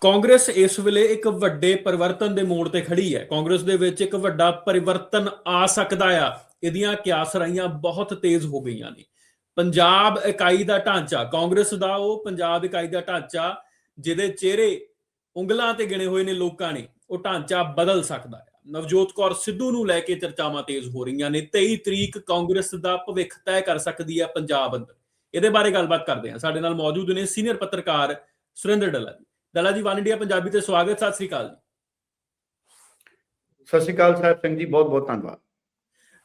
ਕਾਂਗਰਸ ਇਸ ਵੇਲੇ ਇੱਕ ਵੱਡੇ ਪਰਿਵਰਤਨ ਦੇ ਮੋੜ ਤੇ ਖੜੀ ਹੈ। ਕਾਂਗਰਸ ਦੇ ਵਿੱਚ ਇੱਕ ਵੱਡਾ ਪਰਿਵਰਤਨ ਆ ਸਕਦਾ ਆ। ਇਹਦੀਆਂ ਕਿਆਸਰਾਈਆਂ ਬਹੁਤ ਤੇਜ਼ ਹੋ ਗਈਆਂ ਨੇ। ਪੰਜਾਬ ਇਕਾਈ ਦਾ ਢਾਂਚਾ, ਕਾਂਗਰਸ ਦਾ ਉਹ ਪੰਜਾਬ ਇਕਾਈ ਦਾ ਢਾਂਚਾ, ਜਿਹਦੇ ਚਿਹਰੇ ਉਂਗਲਾਂ ਤੇ ਗਿਣੇ ਹੋਏ ਨੇ ਲੋਕਾਂ ਨੇ, ਉਹ ਢਾਂਚਾ ਬਦਲ ਸਕਦਾ ਹੈ। ਨਵਜੋਤ ਕੌਰ ਸਿੱਧੂ ਨੂੰ ਲੈ ਕੇ ਚਰਚਾਵਾਂ ਤੇਜ਼ ਹੋ ਰਹੀਆਂ ਨੇ। 23 ਤਰੀਕ ਕਾਂਗਰਸ ਦਾ ਭਵਿੱਖ ਤੈਅ ਕਰ ਸਕਦੀ ਹੈ ਪੰਜਾਬ ਅੰਦਰ। ਇਹਦੇ ਬਾਰੇ ਗੱਲਬਾਤ ਕਰਦੇ ਹਾਂ। ਸਾਡੇ ਨਾਲ ਮੌਜੂਦ ਨੇ ਸੀਨੀਅਰ ਪੱਤਰਕਾਰ ਸੁਰਿੰਦਰ ਡੱਲਾ ਜੀ। ਡੱਲਾ ਜੀ ਵਨ ਇੰਡੀਆ ਪੰਜਾਬੀ ਤੇ ਸਵਾਗਤ ਸਤਿ ਸ੍ਰੀ ਅਕਾਲ ਜੀ। ਸਤਿ ਸ਼੍ਰੀ ਅਕਾਲ ਸਾਹਿਬ ਸਿੰਘ ਜੀ ਬਹੁਤ ਬਹੁਤ ਧੰਨਵਾਦ।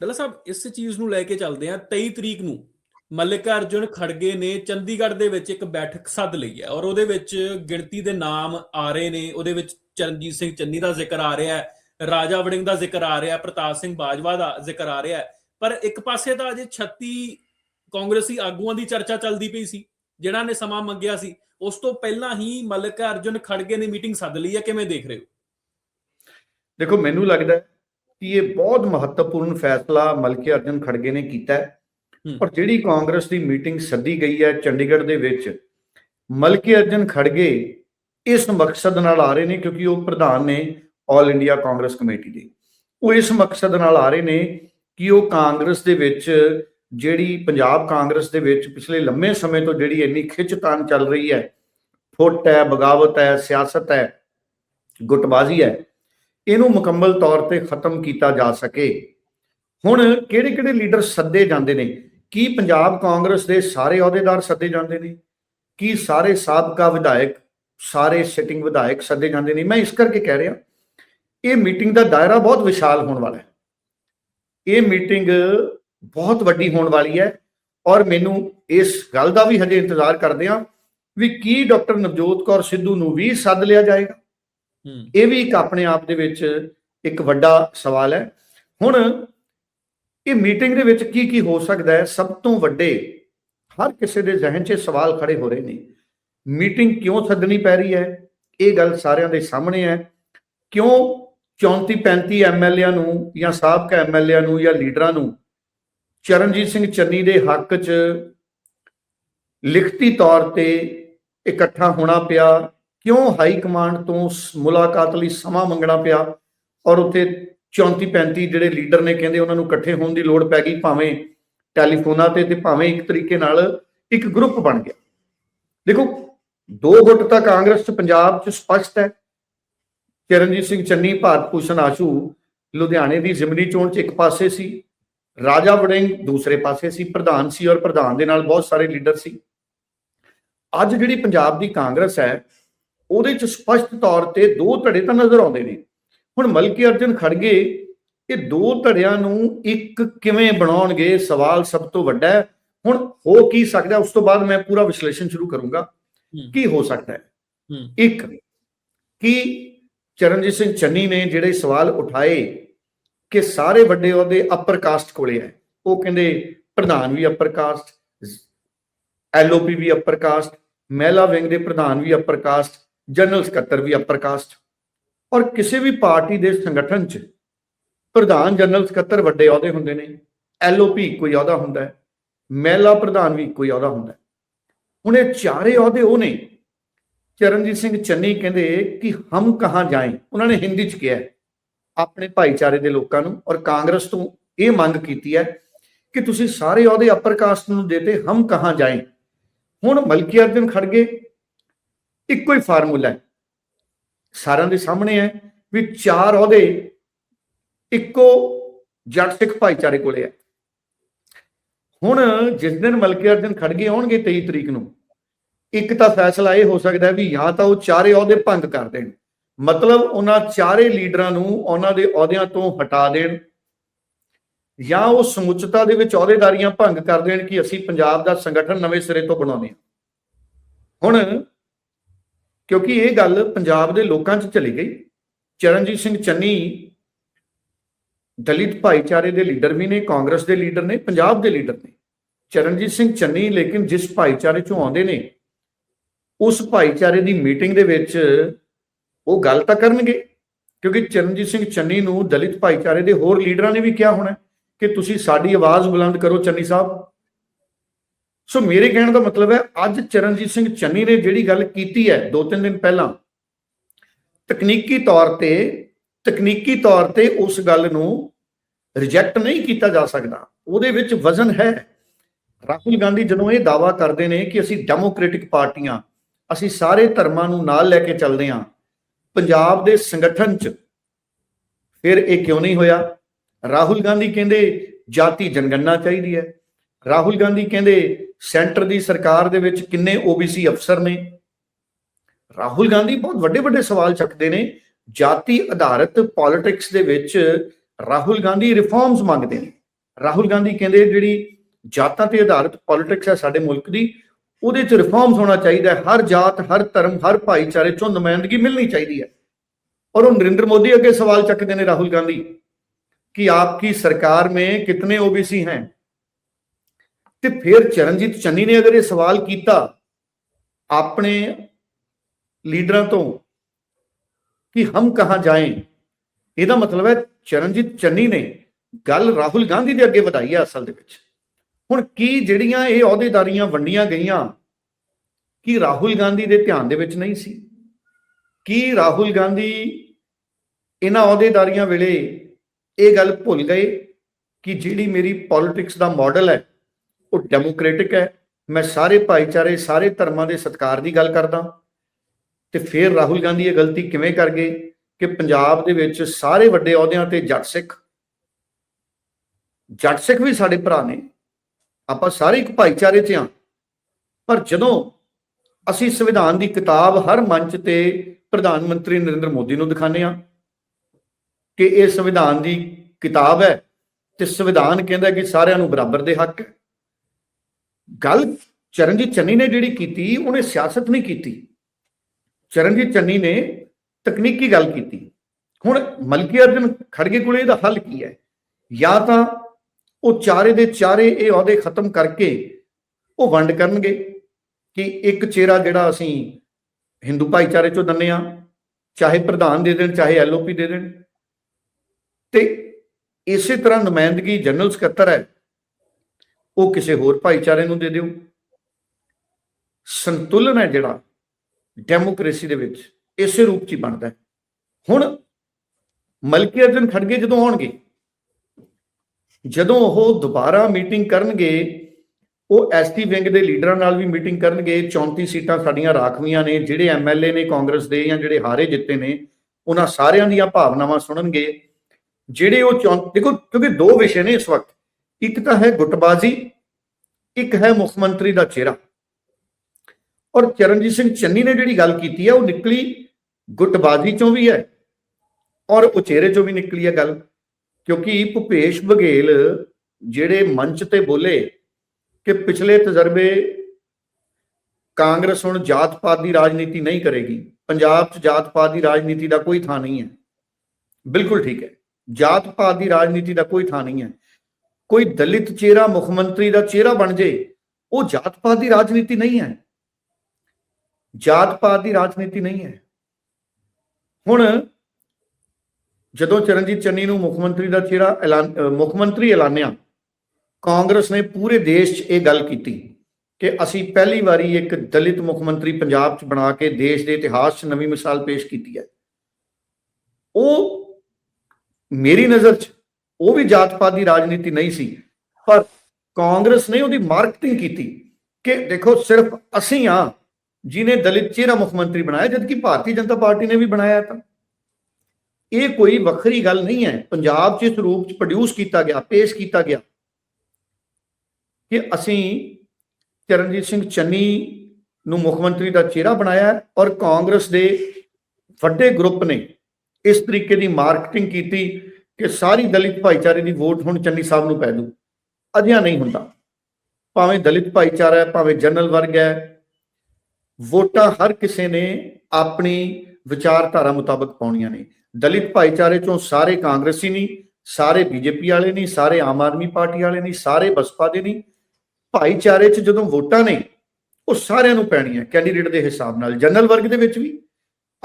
ਡੱਲਾ ਸਾਹਿਬ ਇਸ ਚੀਜ਼ ਨੂੰ ਲੈ ਕੇ ਚੱਲਦੇ ਹਾਂ 23 ਤਰੀਕ ਨੂੰ ਮੱਲਿਕਾ ਅਰਜੁਨ ਖੜਗੇ ਨੇ ਚੰਡੀਗੜ੍ਹ ਦੇ ਵਿੱਚ ਇੱਕ ਬੈਠਕ ਸੱਦ ਲਈ ਹੈ ਔਰ ਉਹਦੇ ਵਿੱਚ ਗਿਣਤੀ ਦੇ ਨਾਮ ਆ ਰਹੇ ਨੇ ਉਹਦੇ ਵਿੱਚ ਚਰਨਜੀਤ ਸਿੰਘ ਚੰਨੀ ਦਾ ਜ਼ਿਕਰ ਆ ਰਿਹਾ ਹੈ ਰਾਜਾ ਵੜਿੰਗ ਦਾ ਜ਼ਿਕਰ ਆ ਰਿਹਾ ਪ੍ਰਤਾਪ ਸਿੰਘ ਬਾਜਵਾ ਦਾ ਜ਼ਿਕਰ ਆ ਰਿਹਾ ਪਰ ਇੱਕ ਪਾਸੇ ਤਾਂ ਅਜੇ 36 ਕਾਂਗਰਸੀ ਆਗੂਆਂ ਦੀ ਚਰਚਾ ਚੱਲਦੀ ਪਈ ਸੀ ਜਿਨ੍ਹਾਂ ਨੇ ਸਮਾਂ ਮੰਗਿਆ ਸੀ ਉਸ ਤੋਂ ਪਹਿਲਾਂ ਹੀ ਮੱਲਿਕਾ ਅਰਜੁਨ ਖੜਗੇ ਨੇ ਮੀਟਿੰਗ ਸੱਦ ਲਈ ਹੈ ਕਿਵੇਂ ਦੇਖ ਰਹੇ ਹੋ? ਦੇਖੋ ਮੈਨੂੰ ਲੱਗਦਾ ਕਿ ਇਹ ਬਹੁਤ ਮਹੱਤਵਪੂਰਨ ਫੈਸਲਾ ਮਲਕੀ ਅਰਜਨ ਖੜਗੇ ਨੇ ਕੀਤਾ ਹੈ। ਔਰ ਜਿਹੜੀ ਕਾਂਗਰਸ ਦੀ ਮੀਟਿੰਗ ਸੱਦੀ ਗਈ ਹੈ ਚੰਡੀਗੜ੍ਹ ਦੇ ਵਿੱਚ ਮਲਕੀ ਅਰਜਨ ਖੜਗੇ ਇਸ ਮਕਸਦ ਨਾਲ ਆ ਰਹੇ ਨੇ ਕਿਉਂਕਿ ਉਹ ਪ੍ਰਧਾਨ ਨੇ ਆਲ ਇੰਡੀਆ ਕਾਂਗਰਸ ਕਮੇਟੀ ਦੇ। ਉਹ ਇਸ ਮਕਸਦ ਨਾਲ ਆ ਰਹੇ ਨੇ ਕਿ ਉਹ ਕਾਂਗਰਸ ਦੇ ਵਿੱਚ ਜਿਹੜੀ ਪੰਜਾਬ ਕਾਂਗਰਸ ਦੇ ਵਿੱਚ ਪਿਛਲੇ ਲੰਮੇ ਸਮੇਂ ਤੋਂ ਜਿਹੜੀ ਇੰਨੀ ਖਿੱਚਤਾਨ ਚੱਲ ਰਹੀ ਹੈ, ਫੁੱਟ ਹੈ, ਬਗਾਵਤ ਹੈ, ਸਿਆਸਤ ਹੈ, ਗੁੱਟਬਾਜ਼ੀ ਹੈ, ਇਹਨੂੰ ਮੁਕੰਮਲ ਤੌਰ ਤੇ ਖਤਮ ਕੀਤਾ ਜਾ ਸਕੇ। ਹੁਣ ਕਿਹੜੇ ਕਿਹੜੇ ਲੀਡਰ ਸੱਦੇ ਜਾਂਦੇ ਨੇ? ਕੀ ਪੰਜਾਬ ਕਾਂਗਰਸ ਦੇ ਸਾਰੇ ਅਹੁਦੇਦਾਰ ਸੱਦੇ ਜਾਂਦੇ ਨੇ? ਕੀ ਸਾਰੇ ਸਾਬਕਾ ਵਿਧਾਇਕ, ਸਾਰੇ ਸਿਟਿੰਗ ਵਿਧਾਇਕ ਸੱਦੇ ਜਾਂਦੇ ਨੇ? ਮੈਂ ਇਸ ਕਰਕੇ ਕਹਿ ਰਿਹਾ, ਇਹ ਮੀਟਿੰਗ ਦਾ ਦਾਇਰਾ ਬਹੁਤ ਵਿਸ਼ਾਲ ਹੋਣ ਵਾਲਾ ਹੈ। ਇਹ ਮੀਟਿੰਗ ਬਹੁਤ ਵੱਡੀ ਹੋਣ ਵਾਲੀ ਹੈ ਔਰ ਮੈਨੂੰ ਇਸ ਗੱਲ ਦਾ ਵੀ ਹਜੇ ਇੰਤਜ਼ਾਰ ਕਰਦੇ ਆ ਵੀ ਕੀ ਡਾਕਟਰ ਨਵਜੋਤ ਕੌਰ ਸਿੱਧੂ ਨੂੰ ਵੀ ਸੱਦ ਲਿਆ ਜਾਏਗਾ। ਇਹ ਵੀ ਇੱਕ ਆਪਣੇ ਆਪ ਦੇ ਵਿੱਚ ਇੱਕ ਵੱਡਾ ਸਵਾਲ ਹੈ। ਹੁਣ ਇਹ ਮੀਟਿੰਗ ਦੇ ਵਿੱਚ ਕੀ ਕੀ ਹੋ ਸਕਦਾ ਹੈ? ਸਭ ਤੋਂ ਵੱਡੇ ਹਰ ਕਿਸੇ ਦੇ ਜ਼ਿਹਨ 'ਚ ਸਵਾਲ ਖੜੇ ਹੋ ਰਹੇ ਨੇ। ਮੀਟਿੰਗ ਕਿਉਂ ਸੱਦਣੀ ਪੈ ਰਹੀ ਹੈ? ਇਹ ਗੱਲ ਸਾਰਿਆਂ ਦੇ ਸਾਹਮਣੇ ਹੈ। ਕਿਉਂ 34 35 ਐਮਐਲਏਆਂ ਨੂੰ ਜਾਂ ਸਾਬਕਾ ਐਮਐਲਏਆਂ ਨੂੰ ਜਾਂ ਲੀਡਰਾਂ ਨੂੰ ਚਰਨਜੀਤ ਸਿੰਘ ਚੰਨੀ ਦੇ ਹੱਕ 'ਚ ਲਿਖਤੀ ਤੌਰ ਤੇ ਇਕੱਠਾ ਹੋਣਾ ਪਿਆ। ਕਿਉਂ ਹਾਈ ਕਮਾਂਡ ਤੋਂ ਮੁਲਾਕਾਤ ਲਈ ਸਮਾਂ ਮੰਗਣਾ ਪਿਆ? ਔਰ ਉੱਥੇ 34 35 ਜਿਹੜੇ ਲੀਡਰ ਨੇ ਕਹਿੰਦੇ ਉਹਨਾਂ ਨੂੰ ਇਕੱਠੇ ਹੋਣ ਦੀ ਲੋੜ ਪੈ ਗਈ, ਭਾਵੇਂ ਟੈਲੀਫੋਨਾਂ ਤੇ ਤੇ ਭਾਵੇਂ ਇੱਕ ਤਰੀਕੇ ਨਾਲ ਇੱਕ ਗਰੁੱਪ ਬਣ ਗਿਆ। ਦੇਖੋ, ਦੋ ਗੁੱਟ ਤਾਂ ਕਾਂਗਰਸ ਚ, ਪੰਜਾਬ ਚ ਸਪਸ਼ਟ ਹੈ। ਚਰਨਜੀਤ ਸਿੰਘ ਚੰਨੀ, ਭਾਰਤ ਭੂਸ਼ਣ ਆਸ਼ੂ ਲੁਧਿਆਣੇ ਦੀ ਜ਼ਿਮਨੀ ਚੋਣ ਚ ਇੱਕ ਪਾਸੇ ਸੀ। ਰਾਜਾ ਵੜਿੰਗ ਦੂਸਰੇ ਪਾਸੇ ਸੀ ਪ੍ਰਧਾਨ ਸੀ ਔਰ ਪ੍ਰਧਾਨ ਦੇ ਨਾਲ ਬਹੁਤ ਸਾਰੇ ਲੀਡਰ ਸੀ। ਅੱਜ ਜਿਹੜੀ ਪੰਜਾਬ ਦੀ ਕਾਂਗਰਸ ਹੈ ਉਹਦੇ ਚ ਸਪਸ਼ਟ ਤੌਰ ਤੇ ਦੋ ਧੜੇ ਤਾਂ ਨਜ਼ਰ ਆਉਂਦੇ ਨੇ। ਹੁਣ ਮਲਕੀ ਅਰਜਨ ਖੜਗੇ ਇਹ ਦੋ ਧੜਿਆਂ ਨੂੰ ਇੱਕ ਕਿਵੇਂ ਬਣਾਉਣਗੇ ਸਵਾਲ ਸਭ ਤੋਂ ਵੱਡਾ ਹੈ। ਹੁਣ ਹੋ ਕੀ ਸਕਦਾ ਉਸ ਤੋਂ ਬਾਅਦ ਮੈਂ ਪੂਰਾ ਵਿਸ਼ਲੇਸ਼ਣ ਸ਼ੁਰੂ ਕਰੂੰਗਾ ਕੀ ਹੋ ਸਕਦਾ ਹੈ। ਇੱਕ ਕੀ ਚਰਨਜੀਤ ਸਿੰਘ ਚੰਨੀ ਨੇ ਜਿਹੜੇ ਸਵਾਲ ਉਠਾਏ ਕਿ ਸਾਰੇ ਵੱਡੇ ਅਹੁਦੇ ਅਪਰ ਕਾਸਟ ਕੋਲੇ ਹੈ। ਉਹ ਕਹਿੰਦੇ ਪ੍ਰਧਾਨ ਵੀ ਅਪਰ ਕਾਸਟ ਐਲਓਪੀ ਵੀ ਅਪਰ ਕਾਸਟ ਮਹਿਲਾ ਵਿੰਗ ਦੇ ਪ੍ਰਧਾਨ ਵੀ ਅਪਰ ਕਾਸਟ ਜਨਰਲ ਸਕੱਤਰ ਵੀ ਅਪਰ ਕਾਸਟ ਔਰ ਕਿਸੇ ਵੀ ਪਾਰਟੀ ਦੇ ਸੰਗਠਨ 'ਚ ਪ੍ਰਧਾਨ ਜਨਰਲ ਸਕੱਤਰ ਵੱਡੇ ਅਹੁਦੇ ਹੁੰਦੇ ਨੇ। ਐਲਓਪੀ ਕੋਈ ਅਹੁਦਾ ਹੁੰਦਾ ਹੈ, ਮਹਿਲਾ ਪ੍ਰਧਾਨ ਵੀ ਕੋਈ ਅਹੁਦਾ ਹੁੰਦਾ ਹੁਣ ਇਹ ਚਾਰੇ ਅਹੁਦੇ ਉਹ ਨੇ। ਚਰਨਜੀਤ ਸਿੰਘ ਚੰਨੀ ਕਹਿੰਦੇ ਕਿ ਹਮ ਕਹਾਂ ਜਾਏ? ਉਹਨਾਂ ਨੇ ਹਿੰਦੀ 'ਚ ਕਿਹਾ ਆਪਣੇ ਭਾਈਚਾਰੇ ਦੇ ਲੋਕਾਂ ਨੂੰ ਔਰ ਕਾਂਗਰਸ ਤੋਂ ਇਹ ਮੰਗ ਕੀਤੀ ਹੈ ਕਿ ਤੁਸੀਂ ਸਾਰੇ ਅਹੁਦੇ ਅਪਰ ਕਾਸਟ ਨੂੰ ਦੇਤੇ ਹਮ ਕਹਾਂ ਜਾਏ। ਹੁਣ ਮਲਕੀ ਅਰਜਨ ਖੜਗੇ ਇੱਕੋ ਹੀ ਫਾਰਮੂਲਾ ਹੈ। ਸਾਰਿਆਂ ਦੇ ਸਾਹਮਣੇ ਹੈ ਵੀ ਚਾਰ ਅਹੁਦੇ ਇੱਕੋ ਜੱਟ ਸਿੱਖ ਭਾਈਚਾਰੇ ਕੋਲੇ ਹੈ। ਹੁਣ ਜਿਸ ਦਿਨ ਮਲਕੀ ਅਰਜਨ ਖੜਗੇ ਆਉਣਗੇ 23 ਤਰੀਕ ਨੂੰ, ਇੱਕ ਤਾਂ ਫੈਸਲਾ ਇਹ ਹੋ ਸਕਦਾ ਵੀ ਜਾਂ ਤਾਂ ਉਹ ਚਾਰੇ ਅਹੁਦੇ ਭੰਗ ਕਰ ਦੇਣ। ਮਤਲਬ ਉਹਨਾਂ ਚਾਰੇ ਲੀਡਰਾਂ ਨੂੰ ਉਹਨਾਂ ਦੇ ਅਹੁਦਿਆਂ ਤੋਂ ਹਟਾ ਦੇਣ ਜਾਂ ਉਹ ਸਮੁੱਚਤਾ ਦੇ ਵਿੱਚ ਅਹੁਦੇਦਾਰੀਆਂ ਭੰਗ ਕਰ ਦੇਣ ਕਿ ਅਸੀਂ ਪੰਜਾਬ ਦਾ ਸੰਗਠਨ ਨਵੇਂ ਸਿਰੇ ਤੋਂ ਬਣਾਉਨੇ ਹਾਂ। ਹੁਣ ਕਿਉਂਕਿ ਇਹ ਗੱਲ ਪੰਜਾਬ ਦੇ ਲੋਕਾਂ 'ਚ ਚਲੀ ਗਈ, ਚਰਨਜੀਤ ਸਿੰਘ ਚੰਨੀ ਦਲਿਤ ਭਾਈਚਾਰੇ ਦੇ ਲੀਡਰ ਵੀ ਨੇ, ਕਾਂਗਰਸ ਦੇ ਲੀਡਰ ਨੇ, ਪੰਜਾਬ ਦੇ ਲੀਡਰ ਨੇ। ਚਰਨਜੀਤ ਸਿੰਘ ਚੰਨੀ ਲੇਕਿਨ ਜਿਸ ਭਾਈਚਾਰੇ 'ਚੋਂ ਆਉਂਦੇ ਨੇ, ਉਸ ਭਾਈਚਾਰੇ ਦੀ ਮੀਟਿੰਗ ਦੇ ਵਿੱਚ ਉਹ ਗੱਲ ਤਾਂ ਕਰਨਗੇ। ਕਿਉਂਕਿ ਚਰਨਜੀਤ ਸਿੰਘ ਚੰਨੀ ਨੂੰ ਦਲਿਤ ਭਾਈਚਾਰੇ ਦੇ ਹੋਰ ਲੀਡਰਾਂ ਨੇ ਵੀ ਕਿਹਾ ਹੋਣਾ ਕਿ ਤੁਸੀਂ ਸਾਡੀ ਆਵਾਜ਼ ਬੁਲੰਦ ਕਰੋ ਚੰਨੀ ਸਾਹਿਬ। ਸੋ ਮੇਰੇ ਕਹਿਣ ਦਾ ਮਤਲਬ ਹੈ, ਅੱਜ ਚਰਨਜੀਤ ਸਿੰਘ ਚੰਨੀ ਨੇ ਜਿਹੜੀ ਗੱਲ ਕੀਤੀ ਹੈ ਦੋ ਤਿੰਨ ਦਿਨ ਪਹਿਲਾਂ, ਤਕਨੀਕੀ ਤੌਰ ਤੇ, ਤਕਨੀਕੀ ਤੌਰ ਤੇ ਉਸ ਗੱਲ ਨੂੰ ਰਿਜੈਕਟ ਨਹੀਂ ਕੀਤਾ ਜਾ ਸਕਦਾ। ਉਹਦੇ ਵਿੱਚ ਵਜ਼ਨ ਹੈ। ਰਾਹੁਲ ਗਾਂਧੀ ਜਦੋਂ ਇਹ ਦਾਵਾ ਕਰਦੇ ਨੇ ਕਿ ਅਸੀਂ ਡੈਮੋਕ੍ਰੈਟਿਕ ਪਾਰਟੀਆਂ ਅਸੀਂ ਸਾਰੇ ਧਰਮਾਂ ਨੂੰ ਨਾਲ ਲੈ ਕੇ ਚੱਲਦੇ ਹਾਂ ਪੰਜਾਬ ਦੇ ਸੰਗਠਨ 'ਚ ਫਿਰ ਇਹ ਕਿਉਂ ਨਹੀਂ ਹੋਇਆ? ਰਾਹੁਲ ਗਾਂਧੀ ਕਹਿੰਦੇ ਜਾਤੀ ਜਨਗਣਨਾ ਚਾਹੀਦੀ ਹੈ। ਰਾਹੁਲ ਗਾਂਧੀ ਕਹਿੰਦੇ ਸੈਂਟਰ ਦੀ ਸਰਕਾਰ ਦੇ ਵਿੱਚ ਕਿੰਨੇ OBC ਅਫਸਰ ਨੇ। ਰਾਹੁਲ ਗਾਂਧੀ ਬਹੁਤ ਵੱਡੇ ਵੱਡੇ ਸਵਾਲ ਚੱਕਦੇ ਨੇ। ਜਾਤੀ ਆਧਾਰਿਤ ਪੋਲਿਟਿਕਸ ਦੇ ਵਿੱਚ ਰਾਹੁਲ ਗਾਂਧੀ ਰਿਫਾਰਮਸ ਮੰਗਦੇ ਨੇ। ਰਾਹੁਲ ਗਾਂਧੀ ਕਹਿੰਦੇ ਜਿਹੜੀ ਜਾਤਾਂ ਤੇ ਆਧਾਰਿਤ ਪੋਲਿਟਿਕਸ ਹੈ ਸਾਡੇ ਮੁਲਕ ਦੀ ਉਹਦੇ 'ਚ ਰਿਫਾਰਮਸ ਹੋਣਾ ਚਾਹੀਦਾ ਹੈ ਹਰ ਜਾਤ ਹਰ ਧਰਮ ਹਰ ਭਾਈਚਾਰੇ ਚੋਂ ਨੁਮਾਇੰਦਗੀ ਮਿਲਣੀ ਚਾਹੀਦੀ ਹੈ और वो नरेंद्र मोदी अगे सवाल चकते हैं राहुल गांधी कि आपकी सरकार में कितने ओबीसी हैं ਤੇ ਫਿਰ ਚਰਨਜੀਤ ਚੰਨੀ ਨੇ ਅਗਰ ਇਹ ਸਵਾਲ ਕੀਤਾ ਆਪਣੇ ਲੀਡਰਾਂ ਤੋਂ ਕਿ ਹਮ ਕਹਾਂ ਜਾਏਂ ਇਹਦਾ ਮਤਲਬ ਹੈ ਚਰਨਜੀਤ ਚੰਨੀ ਨੇ ਗੱਲ ਰਾਹੁਲ ਗਾਂਧੀ ਦੇ ਅੱਗੇ ਵਧਾਈ ਹੈ ਅਸਲ ਦੇ ਵਿੱਚ ਹੁਣ ਕੀ ਜਿਹੜੀਆਂ ਇਹ ਅਹੁਦੇਦਾਰੀਆਂ ਵੰਡੀਆਂ ਗਈਆਂ, ਕੀ ਰਾਹੁਲ ਗਾਂਧੀ ਦੇ ਧਿਆਨ ਦੇ ਵਿੱਚ ਨਹੀਂ ਸੀ? ਕੀ ਰਾਹੁਲ ਗਾਂਧੀ ਇਹਨਾਂ ਅਹੁਦੇਦਾਰੀਆਂ ਵੇਲੇ ਇਹ ਗੱਲ ਭੁੱਲ ਗਏ ਕਿ ਜਿਹੜੀ ਮੇਰੀ ਪੋਲਿਟਿਕਸ ਦਾ ਮਾਡਲ ਹੈ, ਉਹ ਡੈਮੋਕ੍ਰੈਟਿਕ ਹੈ? ਮੈਂ ਸਾਰੇ ਭਾਈਚਾਰੇ, ਸਾਰੇ ਧਰਮਾਂ ਦੇ ਸਤਿਕਾਰ ਦੀ ਗੱਲ ਕਰਦਾ ਤੇ ਫਿਰ ਰਾਹੁਲ ਗਾਂਧੀ ਇਹ ਗਲਤੀ ਕਿਵੇਂ ਕਰ ਗਏ ਕਿ ਪੰਜਾਬ ਦੇ ਵਿੱਚ ਸਾਰੇ ਵੱਡੇ ਅਹੁਦਿਆਂ ਤੇ ਜੱਟ ਸਿੱਖ? ਜੱਟ ਸਿੱਖ ਵੀ ਸਾਡੇ ਭਰਾ ਨੇ। ਆਪਾਂ ਸਾਰੇ ਇੱਕ ਭਾਈਚਾਰੇ 'ਚ ਆ। ਪਰ ਜਦੋਂ ਅਸੀਂ ਸੰਵਿਧਾਨ ਦੀ ਕਿਤਾਬ ਹਰ ਮੰਚ ਤੇ ਪ੍ਰਧਾਨ ਮੰਤਰੀ ਨਰਿੰਦਰ ਮੋਦੀ ਨੂੰ ਦਿਖਾਣੇ ਆ ਕਿ ਇਹ ਸੰਵਿਧਾਨ ਦੀ ਕਿਤਾਬ ਹੈ ਤੇ ਸੰਵਿਧਾਨ ਕਹਿੰਦਾ ਕਿ ਸਾਰਿਆਂ ਨੂੰ ਬਰਾਬਰ ਦੇ ਹੱਕ ਹੈ। ਗੱਲ ਚਰਨਜੀਤ ਚੰਨੀ ਨੇ ਜਿਹੜੀ ਕੀਤੀ, ਉਹਨੇ ਸਿਆਸਤ ਨਹੀਂ ਕੀਤੀ। ਚਰਨਜੀਤ ਚੰਨੀ ਨੇ ਤਕਨੀਕੀ ਗੱਲ ਕੀਤੀ। ਹੁਣ ਮਲਕੀ ਅਰਜਨ ਖੜਗੇ ਕੋਲੇ ਇਹਦਾ ਹੱਲ ਕੀ ਹੈ? ਜਾਂ ਤਾਂ ਉਹ ਚਾਰੇ ਦੇ ਚਾਰੇ ਇਹ ਅਹੁਦੇ ਖਤਮ ਕਰਕੇ ਉਹ ਵੰਡ ਕਰਨਗੇ ਕਿ ਇੱਕ ਚਿਹਰਾ ਜਿਹੜਾ ਅਸੀਂ ਹਿੰਦੂ ਭਾਈਚਾਰੇ ਚੋਂ ਦੰਨੇ ਆ ਚਾਹੇ ਪ੍ਰਧਾਨ ਦੇ ਦੇਣ, ਚਾਹੇ ਐਲਓਪੀ ਦੇ ਦੇਣ। ਤੇ ਇਸੇ ਤਰ੍ਹਾਂ ਨੁਮਾਇੰਦਗੀ ਜਨਰਲ ਸਕੱਤਰ ਹੈ, ਉਹ ਕਿਸੇ ਹੋਰ ਭਾਈਚਾਰੇ ਨੂੰ ਦੇ ਦਿਓ। ਸੰਤੁਲਨ ਹੈ ਜਿਹੜਾ ਡੈਮੋਕ੍ਰੇਸੀ ਦੇ ਵਿੱਚ, ਇਸੇ ਰੂਪ 'ਚ ਹੀ ਬਣਦਾ ਹੁਣ ਮਲਕੀ ਅਰਜਨ ਖੜਗੇ ਜਦੋਂ ਆਉਣਗੇ ਜਦੋਂ ਉਹ ਦੁਬਾਰਾ ਮੀਟਿੰਗ ਕਰਨਗੇ, ਉਹ ਐਸਟੀ ਵਿੰਗ ਦੇ ਲੀਡਰਾਂ ਨਾਲ ਵੀ ਮੀਟਿੰਗ ਕਰਨਗੇ। 34 ਸੀਟਾਂ ਸਾਡੀਆਂ ਰਾਖਵੀਆਂ ਨੇ, ਜਿਹੜੇ ਐਮਐਲਏ ਨੇ ਕਾਂਗਰਸ ਦੇ ਜਾਂ ਜਿਹੜੇ ਹਾਰੇ ਜਿੱਤੇ ਨੇ, ਉਹਨਾਂ ਸਾਰਿਆਂ ਦੀਆਂ ਭਾਵਨਾਵਾਂ ਸੁਣਨਗੇ। ਜਿਹੜੇ ਉਹ ਚੌਂ- ਦੇਖੋ, ਕਿਉਂਕਿ ਦੋ ਵਿਸ਼ੇ ਨੇ ਇਸ ਵਕਤ। ਇੱਕ ਤਾਂ ਹੈ ਗੁੱਟਬਾਜ਼ੀ, ਇੱਕ ਹੈ ਮੁੱਖ ਮੰਤਰੀ ਦਾ ਚਿਹਰਾ। ਔਰ ਚਰਨਜੀਤ ਸਿੰਘ ਚੰਨੀ ਨੇ ਜਿਹੜੀ ਗੱਲ ਕੀਤੀ ਹੈ ਉਹ ਨਿਕਲੀ ਗੁੱਟਬਾਜ਼ੀ ਚੋਂ ਵੀ ਹੈ, ਔਰ ਉਹ ਚਿਹਰੇ ਚੋਂ ਵੀ ਨਿਕਲੀ ਹੈ ਗੱਲ। ਕਿਉਂਕਿ ਭੁਪੇਸ਼ ਬਘੇਲ ਜਿਹੜੇ ਮੰਚ ਤੇ ਬੋਲੇ ਕਿ ਪਿਛਲੇ ਤਜਰਬੇ ਕਾਂਗਰਸ ਹੁਣ ਜਾਤ ਪਾਤ ਦੀ ਰਾਜਨੀਤੀ ਨਹੀਂ ਕਰੇਗੀ, ਪੰਜਾਬ 'ਚ ਜਾਤ ਪਾਤ ਦੀ ਰਾਜਨੀਤੀ ਦਾ ਕੋਈ ਥਾਂ ਨਹੀਂ ਹੈ। ਬਿਲਕੁਲ ਠੀਕ ਹੈ ਜਾਤ ਪਾਤ ਦੀ ਰਾਜਨੀਤੀ ਦਾ ਕੋਈ ਥਾਂ ਨਹੀਂ ਹੈ। ਕੋਈ ਦਲਿਤ ਚਿਹਰਾ, ਮੁੱਖ ਮੰਤਰੀ ਦਾ ਚਿਹਰਾ ਬਣ ਜੇ, ਉਹ ਜਾਤ ਪਾਤ ਦੀ ਰਾਜਨੀਤੀ ਨਹੀਂ ਹੈ। ਜਾਤ ਪਾਤ ਦੀ ਰਾਜਨੀਤੀ ਨਹੀਂ ਹੈ। ਹੁਣ ਜਦੋਂ ਚਰਨਜੀਤ ਚੰਨੀ ਨੂੰ ਮੁੱਖ ਮੰਤਰੀ ਦਾ ਚਿਹਰਾ ਐਲਾਨ ਮੁੱਖ ਮੰਤਰੀ ਐਲਾਨਿਆ, ਕਾਂਗਰਸ ਨੇ ਪੂਰੇ ਦੇਸ਼ 'ਚ ਇਹ ਗੱਲ ਕੀਤੀ ਕਿ ਅਸੀਂ ਪਹਿਲੀ ਵਾਰੀ ਇੱਕ ਦਲਿਤ ਮੁੱਖ ਮੰਤਰੀ ਪੰਜਾਬ 'ਚ ਬਣਾ ਕੇ ਦੇਸ਼ ਦੇ ਇਤਿਹਾਸ 'ਚ ਨਵੀਂ ਮਿਸਾਲ ਪੇਸ਼ ਕੀਤੀ ਹੈ। ਉਹ ਮੇਰੀ ਨਜ਼ਰ 'ਚ, ਉਹ ਵੀ ਜਾਤ ਪਾਤ ਦੀ ਰਾਜਨੀਤੀ ਨਹੀਂ ਸੀ, ਪਰ ਕਾਂਗਰਸ ਨੇ ਉਹਦੀ ਮਾਰਕੀਟਿੰਗ ਕੀਤੀ ਕਿ ਦੇਖੋ ਸਿਰਫ ਅਸੀਂ ਆ ਜਿਨੇ ਦਲਿਤ ਚਿਹਰਾ ਮੁੱਖ ਮੰਤਰੀ ਬਣਾਇਆ, ਜਦਕਿ ਭਾਰਤੀ ਜਨਤਾ ਪਾਰਟੀ ਨੇ ਵੀ ਬਣਾਇਆ ਤਾਂ। ਇਹ ਕੋਈ ਵੱਖਰੀ ਗੱਲ ਨਹੀਂ ਹੈ। ਪੰਜਾਬ 'ਚ ਇਸ ਰੂਪ 'ਚ ਪ੍ਰੋਡਿਊਸ ਕੀਤਾ ਗਿਆ ਪੇਸ਼ ਕੀਤਾ ਗਿਆ ਕਿ ਅਸੀਂ ਚਰਨਜੀਤ ਸਿੰਘ ਚੰਨੀ ਨੂੰ ਮੁੱਖ ਮੰਤਰੀ ਦਾ ਚਿਹਰਾ ਬਣਾਇਆ ਔਰ ਕਾਂਗਰਸ ਦੇ ਵੱਡੇ ਗਰੁੱਪ ਨੇ ਇਸ ਤਰੀਕੇ ਦੀ ਮਾਰਕੀਟਿੰਗ ਕੀਤੀ ਕਿ ਸਾਰੀ ਦਲਿਤ ਭਾਈਚਾਰੇ ਦੀ ਵੋਟ ਹੁਣ ਚੰਨੀ ਸਾਹਿਬ ਨੂੰ ਪੈ ਦੂ ਅਜਿਹਾ ਨਹੀਂ ਹੁੰਦਾ। ਭਾਵੇਂ ਦਲਿਤ ਭਾਈਚਾਰਾ ਹੈ, ਭਾਵੇਂ ਜਨਰਲ ਵਰਗ ਹੈ, ਵੋਟਾਂ ਹਰ ਕਿਸੇ ਨੇ ਆਪਣੀ ਵਿਚਾਰਧਾਰਾ ਮੁਤਾਬਕ ਪਾਉਣੀਆਂ ਨੇ। ਦਲਿਤ ਭਾਈਚਾਰੇ ਚੋਂ ਸਾਰੇ ਕਾਂਗਰਸੀ ਨਹੀਂ, ਸਾਰੇ ਬੀਜੇਪੀ ਵਾਲੇ ਨਹੀਂ, ਸਾਰੇ ਆਮ ਆਦਮੀ ਪਾਰਟੀ ਵਾਲੇ ਨਹੀਂ, ਸਾਰੇ ਬਸਪਾ ਦੇ ਨਹੀਂ। ਭਾਈਚਾਰੇ 'ਚ ਜਦੋਂ ਵੋਟਾਂ ਨੇ, ਉਹ ਸਾਰਿਆਂ ਨੂੰ ਪੈਣੀਆਂ ਕੈਂਡੀਡੇਟ ਦੇ ਹਿਸਾਬ ਨਾਲ, ਜਨਰਲ ਵਰਗ ਦੇ ਵਿੱਚ ਵੀ।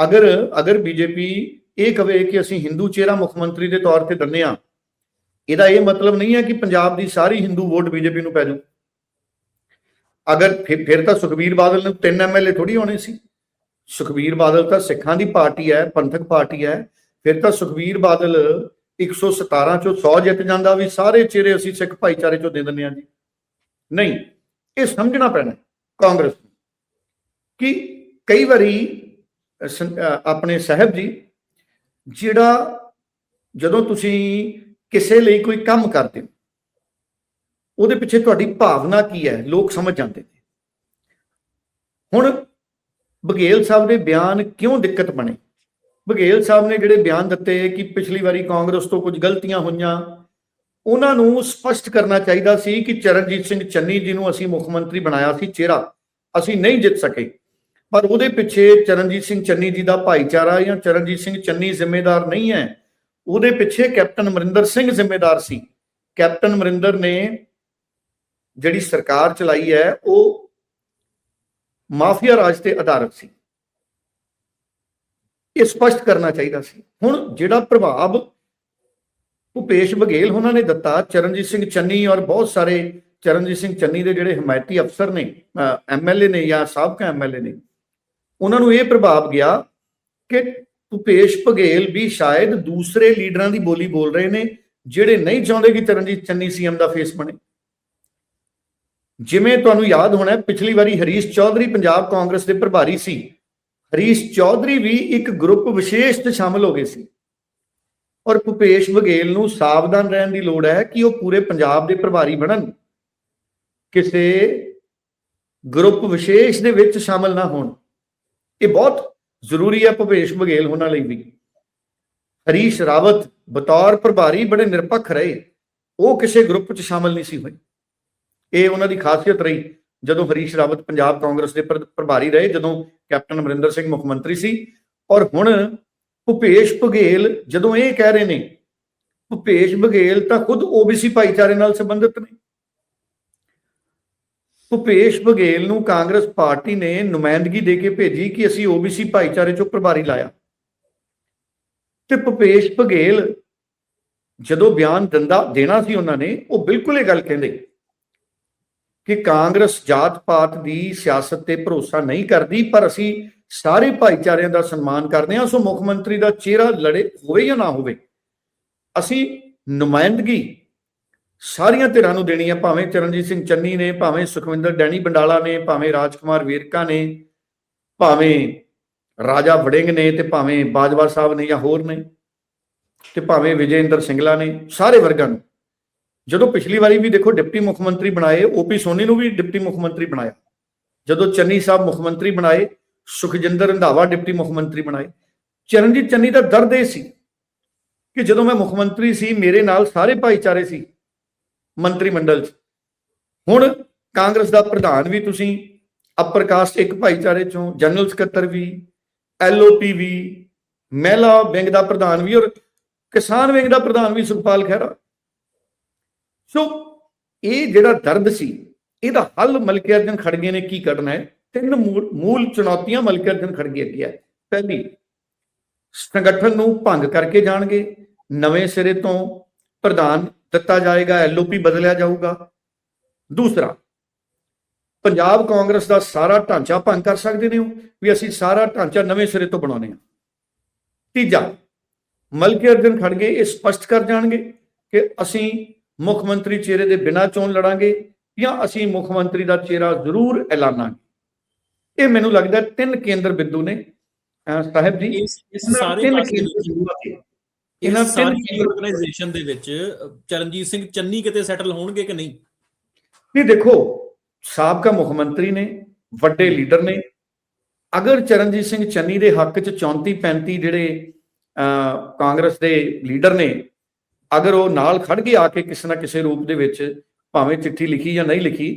ਅਗਰ ਅਗਰ ਬੀਜੇਪੀ ਇਹ ਕਵੇ ਕਿ ਅਸੀਂ ਹਿੰਦੂ ਚਿਹਰਾ ਮੁੱਖ ਮੰਤਰੀ ਦੇ ਤੌਰ ਤੇ ਦੰਨੇ ਆ ਇਹਦਾ ਇਹ ਮਤਲਬ ਨਹੀਂ ਹੈ ਕਿ ਪੰਜਾਬ ਦੀ ਸਾਰੀ ਹਿੰਦੂ ਵੋਟ ਬੀਜੇਪੀ ਨੂੰ ਪੈ ਜਾਊ। ਅਗਰ ਫਿਰ ਫਿਰ ਤਾਂ ਸੁਖਬੀਰ ਬਾਦਲ ਨੂੰ ਤਿੰਨ ਐਮਐਲਏ ਥੋੜੀ ਹੋਣੇ ਸੀ। ਸੁਖਬੀਰ ਬਾਦਲ ਤਾਂ ਸਿੱਖਾਂ ਦੀ ਪਾਰਟੀ ਹੈ, ਪੰਥਕ ਪਾਰਟੀ ਹੈ ਫਿਰ ਤਾਂ ਸੁਖਬੀਰ ਬਾਦਲ 117 ਚੋਂ 100 ਜਿੱਤ ਜਾਂਦਾ, ਵੀ ਸਾਰੇ ਚਿਹਰੇ ਅਸੀਂ ਸਿੱਖ ਭਾਈਚਾਰੇ ਚੋਂ ਦੇ ਦਿੰਦੇ ਹਾਂ ਜੀ। ਨਹੀਂ, ਇਹ ਸਮਝਣਾ ਪੈਣਾ ਕਾਂਗਰਸ ਨੂੰ ਕਿ ਕਈ ਵਾਰੀ ਸੰ- ਆਪਣੇ ਸਾਹਿਬ ਜੀ, ਜਿਹੜਾ ਜਦੋਂ ਤੁਸੀਂ ਕਿਸੇ ਲਈ ਕੋਈ ਕੰਮ ਕਰਦੇ ਹੋ, ਉਹਦੇ ਪਿੱਛੇ ਤੁਹਾਡੀ ਭਾਵਨਾ ਕੀ ਹੈ? ਲੋਕ ਸਮਝ ਜਾਂਦੇ ਨੇ। ਹੁਣ ਬਘੇਲ ਸਾਹਿਬ ਦੇ ਬਿਆਨ ਕਿਉਂ ਦਿੱਕਤ ਬਣੇ? ਬਘੇਲ ਸਾਹਿਬ ਨੇ ਜਿਹੜੇ ਬਿਆਨ ਦਿੱਤੇ ਕਿ ਪਿਛਲੀ ਵਾਰੀ ਕਾਂਗਰਸ ਤੋਂ ਕੁਝ ਗਲਤੀਆਂ ਹੋਈਆਂ, ਉਹਨਾਂ ਨੂੰ ਸਪਸ਼ਟ ਕਰਨਾ ਚਾਹੀਦਾ ਸੀ ਕਿ ਚਰਨਜੀਤ ਸਿੰਘ ਚੰਨੀ ਜੀ ਨੂੰ ਅਸੀਂ ਮੁੱਖ ਮੰਤਰੀ ਬਣਾਇਆ ਸੀ ਚਿਹਰਾ, ਅਸੀਂ ਨਹੀਂ ਜਿੱਤ ਸਕੇ। ਪਰ ਉਹਦੇ ਪਿੱਛੇ ਚਰਨਜੀਤ ਸਿੰਘ ਚੰਨੀ ਜੀ ਦਾ ਭਾਈਚਾਰਾ ਜਾਂ ਚਰਨਜੀਤ ਸਿੰਘ ਚੰਨੀ ਜ਼ਿੰਮੇਦਾਰ ਨਹੀਂ ਹੈ, ਉਹਦੇ ਪਿੱਛੇ ਕੈਪਟਨ ਅਮਰਿੰਦਰ ਸਿੰਘ ਜ਼ਿੰਮੇਦਾਰ ਸੀ। ਕੈਪਟਨ ਅਮਰਿੰਦਰ ਨੇ ਜਿਹੜੀ ਸਰਕਾਰ ਚਲਾਈ ਹੈ, ਉਹ ਮਾਫੀਆ ਰਾਜ ਤੇ ਆਧਾਰਿਤ ਸੀ। ਇਹ ਸਪਸ਼ਟ ਕਰਨਾ ਚਾਹੀਦਾ ਸੀ। ਹੁਣ ਜਿਹੜਾ ਪ੍ਰਭਾਵ ਭੁਪੇਸ਼ ਬਘੇਲ ਉਹਨਾਂ ਨੇ ਦਿੱਤਾ, ਚਰਨਜੀਤ ਸਿੰਘ ਚੰਨੀ ਔਰ ਬਹੁਤ ਸਾਰੇ ਚਰਨਜੀਤ ਸਿੰਘ ਚੰਨੀ ਦੇ ਜਿਹੜੇ ਹਮਾਇਤੀ ਅਫਸਰ ਨੇ ਐਮਐਲਏ ਨੇ ਜਾਂ ਸਾਬਕਾ ਐਮਐਲਏ ਨੇ, ਉਹਨਾਂ ਨੂੰ ਇਹ ਪ੍ਰਭਾਵ ਗਿਆ ਕਿ ਭੁਪੇਸ਼ ਬਘੇਲ ਵੀ ਸ਼ਾਇਦ ਦੂਸਰੇ ਲੀਡਰਾਂ ਦੀ ਬੋਲੀ ਬੋਲ ਰਹੇ ਨੇ, ਜਿਹੜੇ ਨਹੀਂ ਚਾਹੁੰਦੇ ਕਿ ਚਰਨਜੀਤ ਚੰਨੀ ਸੀਐਮ ਦਾ ਫੇਸ ਬਣੇ। ਜਿਵੇਂ ਤੁਹਾਨੂੰ ਯਾਦ ਹੋਣਾ ਪਿਛਲੀ ਵਾਰੀ ਹਰੀਸ਼ ਚੌਧਰੀ ਪੰਜਾਬ ਕਾਂਗਰਸ ਦੇ ਪ੍ਰਭਾਰੀ ਸੀ ਹਰੀਸ਼ ਚੌਧਰੀ ਵੀ ਇੱਕ ਗਰੁੱਪ ਵਿਸ਼ੇਸ਼ 'ਚ ਸ਼ਾਮਲ ਹੋ ਗਏ ਸੀ। ਔਰ ਭੁਪੇਸ਼ ਬਘੇਲ ਨੂੰ ਸਾਵਧਾਨ ਰਹਿਣ ਦੀ ਲੋੜ ਹੈ ਕਿ ਉਹ ਪੂਰੇ ਪੰਜਾਬ ਦੇ ਪ੍ਰਭਾਰੀ ਬਣਨ। ਕਿਸੇ ਗਰੁੱਪ ਵਿਸ਼ੇਸ਼ ਦੇ ਵਿੱਚ ਸ਼ਾਮਲ ਨਾ ਹੋਣ। ਇਹ ਬਹੁਤ ਜ਼ਰੂਰੀ ਹੈ ਭੁਪੇਸ਼ ਬਘੇਲ ਹੋਣਾ ਲਈ ਵੀ। ਹਰੀਸ਼ ਰਾਵਤ ਬਤੌਰ ਪ੍ਰਭਾਰੀ ਬੜੇ ਨਿਰਪੱਖ ਰਹੇ। ਉਹ ਕਿਸੇ ਗਰੁੱਪ 'ਚ ਸ਼ਾਮਲ ਨਹੀਂ ਸੀ ਹੋਏ। ਇਹ ਉਹਨਾਂ ਦੀ ਖਾਸੀਅਤ ਰਹੀ। ਜਦੋਂ ਹਰੀਸ਼ ਰਾਵਤ ਪੰਜਾਬ ਕਾਂਗਰਸ ਦੇ ਪ੍ਰਭਾਰੀ ਰਹੇ, ਜਦੋਂ ਕੈਪਟਨ ਅਮਰਿੰਦਰ ਸਿੰਘ ਮੁੱਖ ਮੰਤਰੀ ਸੀ, ਔਰ ਹੁਣ ਭੁਪੇਸ਼ ਬਘੇਲ ਜਦੋਂ ਇਹ ਕਹਿ ਰਹੇ ਨੇ, ਭੁਪੇਸ਼ ਬਘੇਲ ਤਾਂ ਖੁਦ ਓਬੀਸੀ ਭਾਈਚਾਰੇ ਨਾਲ ਸੰਬੰਧਿਤ ਨੇ। ਭੁਪੇਸ਼ ਬਘੇਲ ਨੂੰ ਕਾਂਗਰਸ ਪਾਰਟੀ ਨੇ ਨੁਮਾਇੰਦਗੀ ਦੇ ਕੇ ਭੇਜੀ ਕਿ ਅਸੀਂ ਓਬੀਸੀ ਭਾਈਚਾਰੇ ਚੋਂ ਪ੍ਰਭਾਰੀ ਲਾਇਆ। ਤੇ ਭੁਪੇਸ਼ ਬਘੇਲ ਜਦੋਂ ਬਿਆਨ ਦਿੰਦਾ, ਦੇਣਾ ਸੀ ਉਹਨਾਂ ਨੇ, ਉਹ ਬਿਲਕੁਲ ਇਹ ਗੱਲ ਕਹਿੰਦੇ ਕਿ ਕਾਂਗਰਸ ਜਾਤ ਪਾਤ ਦੀ ਸਿਆਸਤ ਤੇ ਭਰੋਸਾ ਨਹੀਂ ਕਰਦੀ, ਪਰ ਅਸੀਂ ਸਾਰੇ ਭਾਈਚਾਰਿਆਂ ਦਾ ਸਨਮਾਨ ਕਰਦੇ ਹਾਂ, ਸੋ ਮੁੱਖ ਮੰਤਰੀ ਦਾ ਚਿਹਰਾ ਲੜੇ ਹੋਵੇ ਜਾਂ ਨਾ ਹੋਵੇ, ਅਸੀਂ ਨੁਮਾਇੰਦਗੀ ਸਾਰੀਆਂ ਧਿਰਾਂ ਨੂੰ ਦੇਣੀ ਹੈ, ਭਾਵੇਂ ਚਰਨਜੀਤ ਸਿੰਘ ਚੰਨੀ ਨੇ, ਭਾਵੇਂ ਸੁਖਵਿੰਦਰ ਡੈਣੀ ਬੰਡਾਲਾ ਨੇ, ਭਾਵੇਂ ਰਾਜਕੁਮਾਰ ਵੇਰਕਾ ਨੇ, ਭਾਵੇਂ ਰਾਜਾ ਵੜਿੰਗ ਨੇ ਤੇ ਭਾਵੇਂ ਬਾਜਵਾ ਸਾਹਿਬ ਨੇ ਜਾਂ ਹੋਰ ਨੇ ਤੇ ਭਾਵੇਂ ਵਿਜੇਂਦਰ ਸਿੰਗਲਾ ਨੇ, ਸਾਰੇ ਵਰਗਾਂ ਨੂੰ। ਜਦੋਂ ਪਿਛਲੀ ਵਾਰੀ ਵੀ ਦੇਖੋ ਡਿਪਟੀ ਮੁੱਖ ਮੰਤਰੀ ਬਣਾਏ ਓਪੀ ਸੋਨੀ ਨੂੰ ਵੀ ਡਿਪਟੀ ਮੁੱਖ ਮੰਤਰੀ ਬਣਾਇਆ। ਜਦੋਂ ਚੰਨੀ ਸਾਹਿਬ ਮੁੱਖ ਮੰਤਰੀ ਬਣਾਏ, ਸੁਖਜਿੰਦਰ ਰੰਧਾਵਾ ਡਿਪਟੀ ਮੁੱਖ ਮੰਤਰੀ ਬਣਾਏ। ਚਰਨਜੀਤ ਚੰਨੀ ਦਾ ਦਰਦ ਇਹ ਸੀ ਕਿ ਜਦੋਂ ਮੈਂ ਮੁੱਖ ਮੰਤਰੀ ਸੀ, ਮੇਰੇ ਨਾਲ ਸਾਰੇ ਭਾਈਚਾਰੇ ਸੀ ਮੰਤਰੀ ਮੰਡਲ 'ਚ। ਹੁਣ ਕਾਂਗਰਸ ਦਾ ਪ੍ਰਧਾਨ ਵੀ ਤੁਸੀਂ ਅਪਰ ਕਾਸਟ ਇੱਕ ਭਾਈਚਾਰੇ ਚੋਂ, ਜਨਰਲ ਸਕੱਤਰ ਵੀ ਐਲਓਪੀ ਵੀ, ਮਹਿਲਾ ਵਿੰਗ ਦਾ ਪ੍ਰਧਾਨ ਵੀ ਔਰ ਕਿਸਾਨ ਵਿੰਗ ਦਾ ਪ੍ਰਧਾਨ ਵੀ ਸੁਖਪਾਲ ਖਹਿਰਾ। ਸੋ ਇਹ ਜਿਹੜਾ ਦਰਦ ਸੀ, ਇਹਦਾ ਹੱਲ ਮਲਕੇ ਅਰਜਨ ਖੜਗੇ ਨੇ ਕੀ ਕਰਨਾ ਹੈ? ਤਿੰਨ ਮੂਲ ਮੂਲ ਚੁਣੌਤੀਆਂ ਮਲਕੇ ਅਰਜਨ ਖੜਗੇ ਅੱਗੇ ਹੈ ਪਹਿਲੀ, ਸੰਗਠਨ ਨੂੰ ਭੰਗ ਕਰਕੇ ਜਾਣਗੇ। ਨਵੇਂ ਸਿਰੇ ਤੋਂ ਪ੍ਰਧਾਨ ਦਿੱਤਾ ਜਾਏਗਾ, ਐਲਓਪੀ ਬਦਲਿਆ ਜਾਊਗਾ। ਦੂਸਰਾ, ਪੰਜਾਬ ਕਾਂਗਰਸ ਦਾ ਸਾਰਾ ਢਾਂਚਾ ਭੰਗ ਕਰ ਸਕਦੇ ਨੇ ਉਹ, ਵੀ ਅਸੀਂ ਸਾਰਾ ਢਾਂਚਾ ਨਵੇਂ ਸਿਰੇ ਤੋਂ ਬਣਾਉਣੇ ਆ ਤੀਜਾ ਮਲਕੇ ਅਰਜਨ ਖੜਗੇ, ਇਹ ਸਪਸ਼ਟ ਕਰ ਜਾਣਗੇ ਕਿ ਅਸੀਂ ਮੁੱਖ ਮੰਤਰੀ ਚਿਹਰੇ ਦੇ ਬਿਨਾਂ ਚੋਣ ਲੜਾਂਗੇ ਜਾਂ ਅਸੀਂ ਮੁੱਖ ਮੰਤਰੀ ਦਾ ਚਿਹਰਾ ਜ਼ਰੂਰ ਐਲਾਨਾਂਗੇ? ਇਹ ਮੈਨੂੰ ਲੱਗਦਾ ਤਿੰਨ ਕੇਂਦਰ ਬਿੰਦੂ ਨੇ। ਸਾਹਿਬ ਜੀ ਇਸ ਸਾਰੇ ਇਹਨਾਂ ਤਿੰਨ ਆਰਗੇਨਾਈਜੇਸ਼ਨ ਦੇ ਵਿੱਚ ਚਰਨਜੀਤ ਸਿੰਘ ਚੰਨੀ ਕਿਤੇ ਸੈਟਲ ਹੋਣਗੇ ਕਿ ਨਹੀਂ? ਨਹੀਂ ਦੇਖੋ ਸਾਬਕਾ ਮੁੱਖ ਮੰਤਰੀ ਨੇ ਵੱਡੇ ਲੀਡਰ ਨੇ। ਅਗਰ ਚਰਨਜੀਤ ਸਿੰਘ ਚੰਨੀ ਦੇ ਹੱਕ 'ਚ 34 35 ਜਿਹੜੇ ਕਾਂਗਰਸ ਦੇ ਲੀਡਰ ਨੇ ਅਗਰ ਉਹ ਨਾਲ ਖੜ ਕੇ ਆ ਕੇ ਕਿਸੇ ਨਾ ਕਿਸੇ ਰੂਪ ਦੇ ਵਿੱਚ ਭਾਵੇਂ ਚਿੱਠੀ ਲਿਖੀ ਜਾਂ ਨਹੀਂ ਲਿਖੀ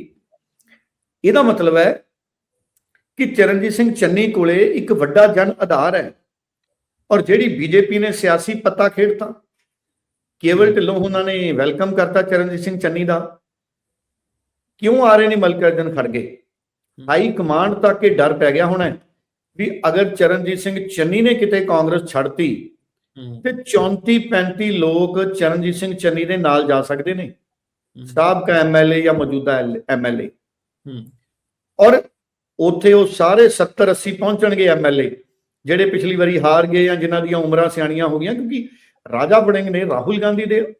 ਇਹਦਾ ਮਤਲਬ ਹੈ ਕਿ ਚਰਨਜੀਤ ਸਿੰਘ ਚੰਨੀ ਕੋਲੇ ਇੱਕ ਵੱਡਾ ਜਨ ਆਧਾਰ ਹੈ ਔਰ ਜਿਹੜੀ ਬੀਜੇਪੀ ਨੇ ਸਿਆਸੀ ਪੱਤਾ ਖੇਡਤਾ ਕੇਵਲ ਢਿੱਲੋਂ ਉਹਨਾਂ ਨੇ ਵੈਲਕਮ ਕਰਤਾ ਚਰਨਜੀਤ ਸਿੰਘ ਚੰਨੀ ਦਾ ਕਿਉਂ ਆ ਰਹੇ ਨੇ ਮਲਕਰਜਨ ਖੜਗੇ ਹਾਈ ਕਮਾਂਡ ਤੱਕ ਇਹ ਡਰ ਪੈ ਗਿਆ ਹੋਣਾ ਵੀ ਅਗਰ ਚਰਨਜੀਤ ਸਿੰਘ ਚੰਨੀ ਨੇ ਕਿਤੇ ਕਾਂਗਰਸ ਛੱਡਤੀ ਤੇ 34 35 ਲੋਕ ਚਰਨਜੀਤ ਸਿੰਘ ਚੰਨੀ ਦੇ ਨਾਲ ਜਾ ਸਕਦੇ ਨੇ। ਸਾਬਕਾ ਐਮਐਲਏ ਜਾਂ ਮੌਜੂਦਾ ਐਮਐਲਏ। ਔਰ ਉੱਥੇ ਉਹ ਸਾਰੇ 70 80 ਪਹੁੰਚਣਗੇ ਐਮਐਲਏ ਜਿਹੜੇ ਪਿਛਲੀ ਵਾਰੀ ਹਾਰ ਗਏ ਜਾਂ ਜਿਨ੍ਹਾਂ ਦੀਆਂ ਉਮਰਾਂ ਸਿਆਣੀਆਂ ਹੋ ਗਈਆਂ ਕਿਉਂਕਿ ਰਾਜਾ ਵੜਿੰਗ ਨੇ ਰਾਹੁਲ ਗਾਂਧੀ ਦੇ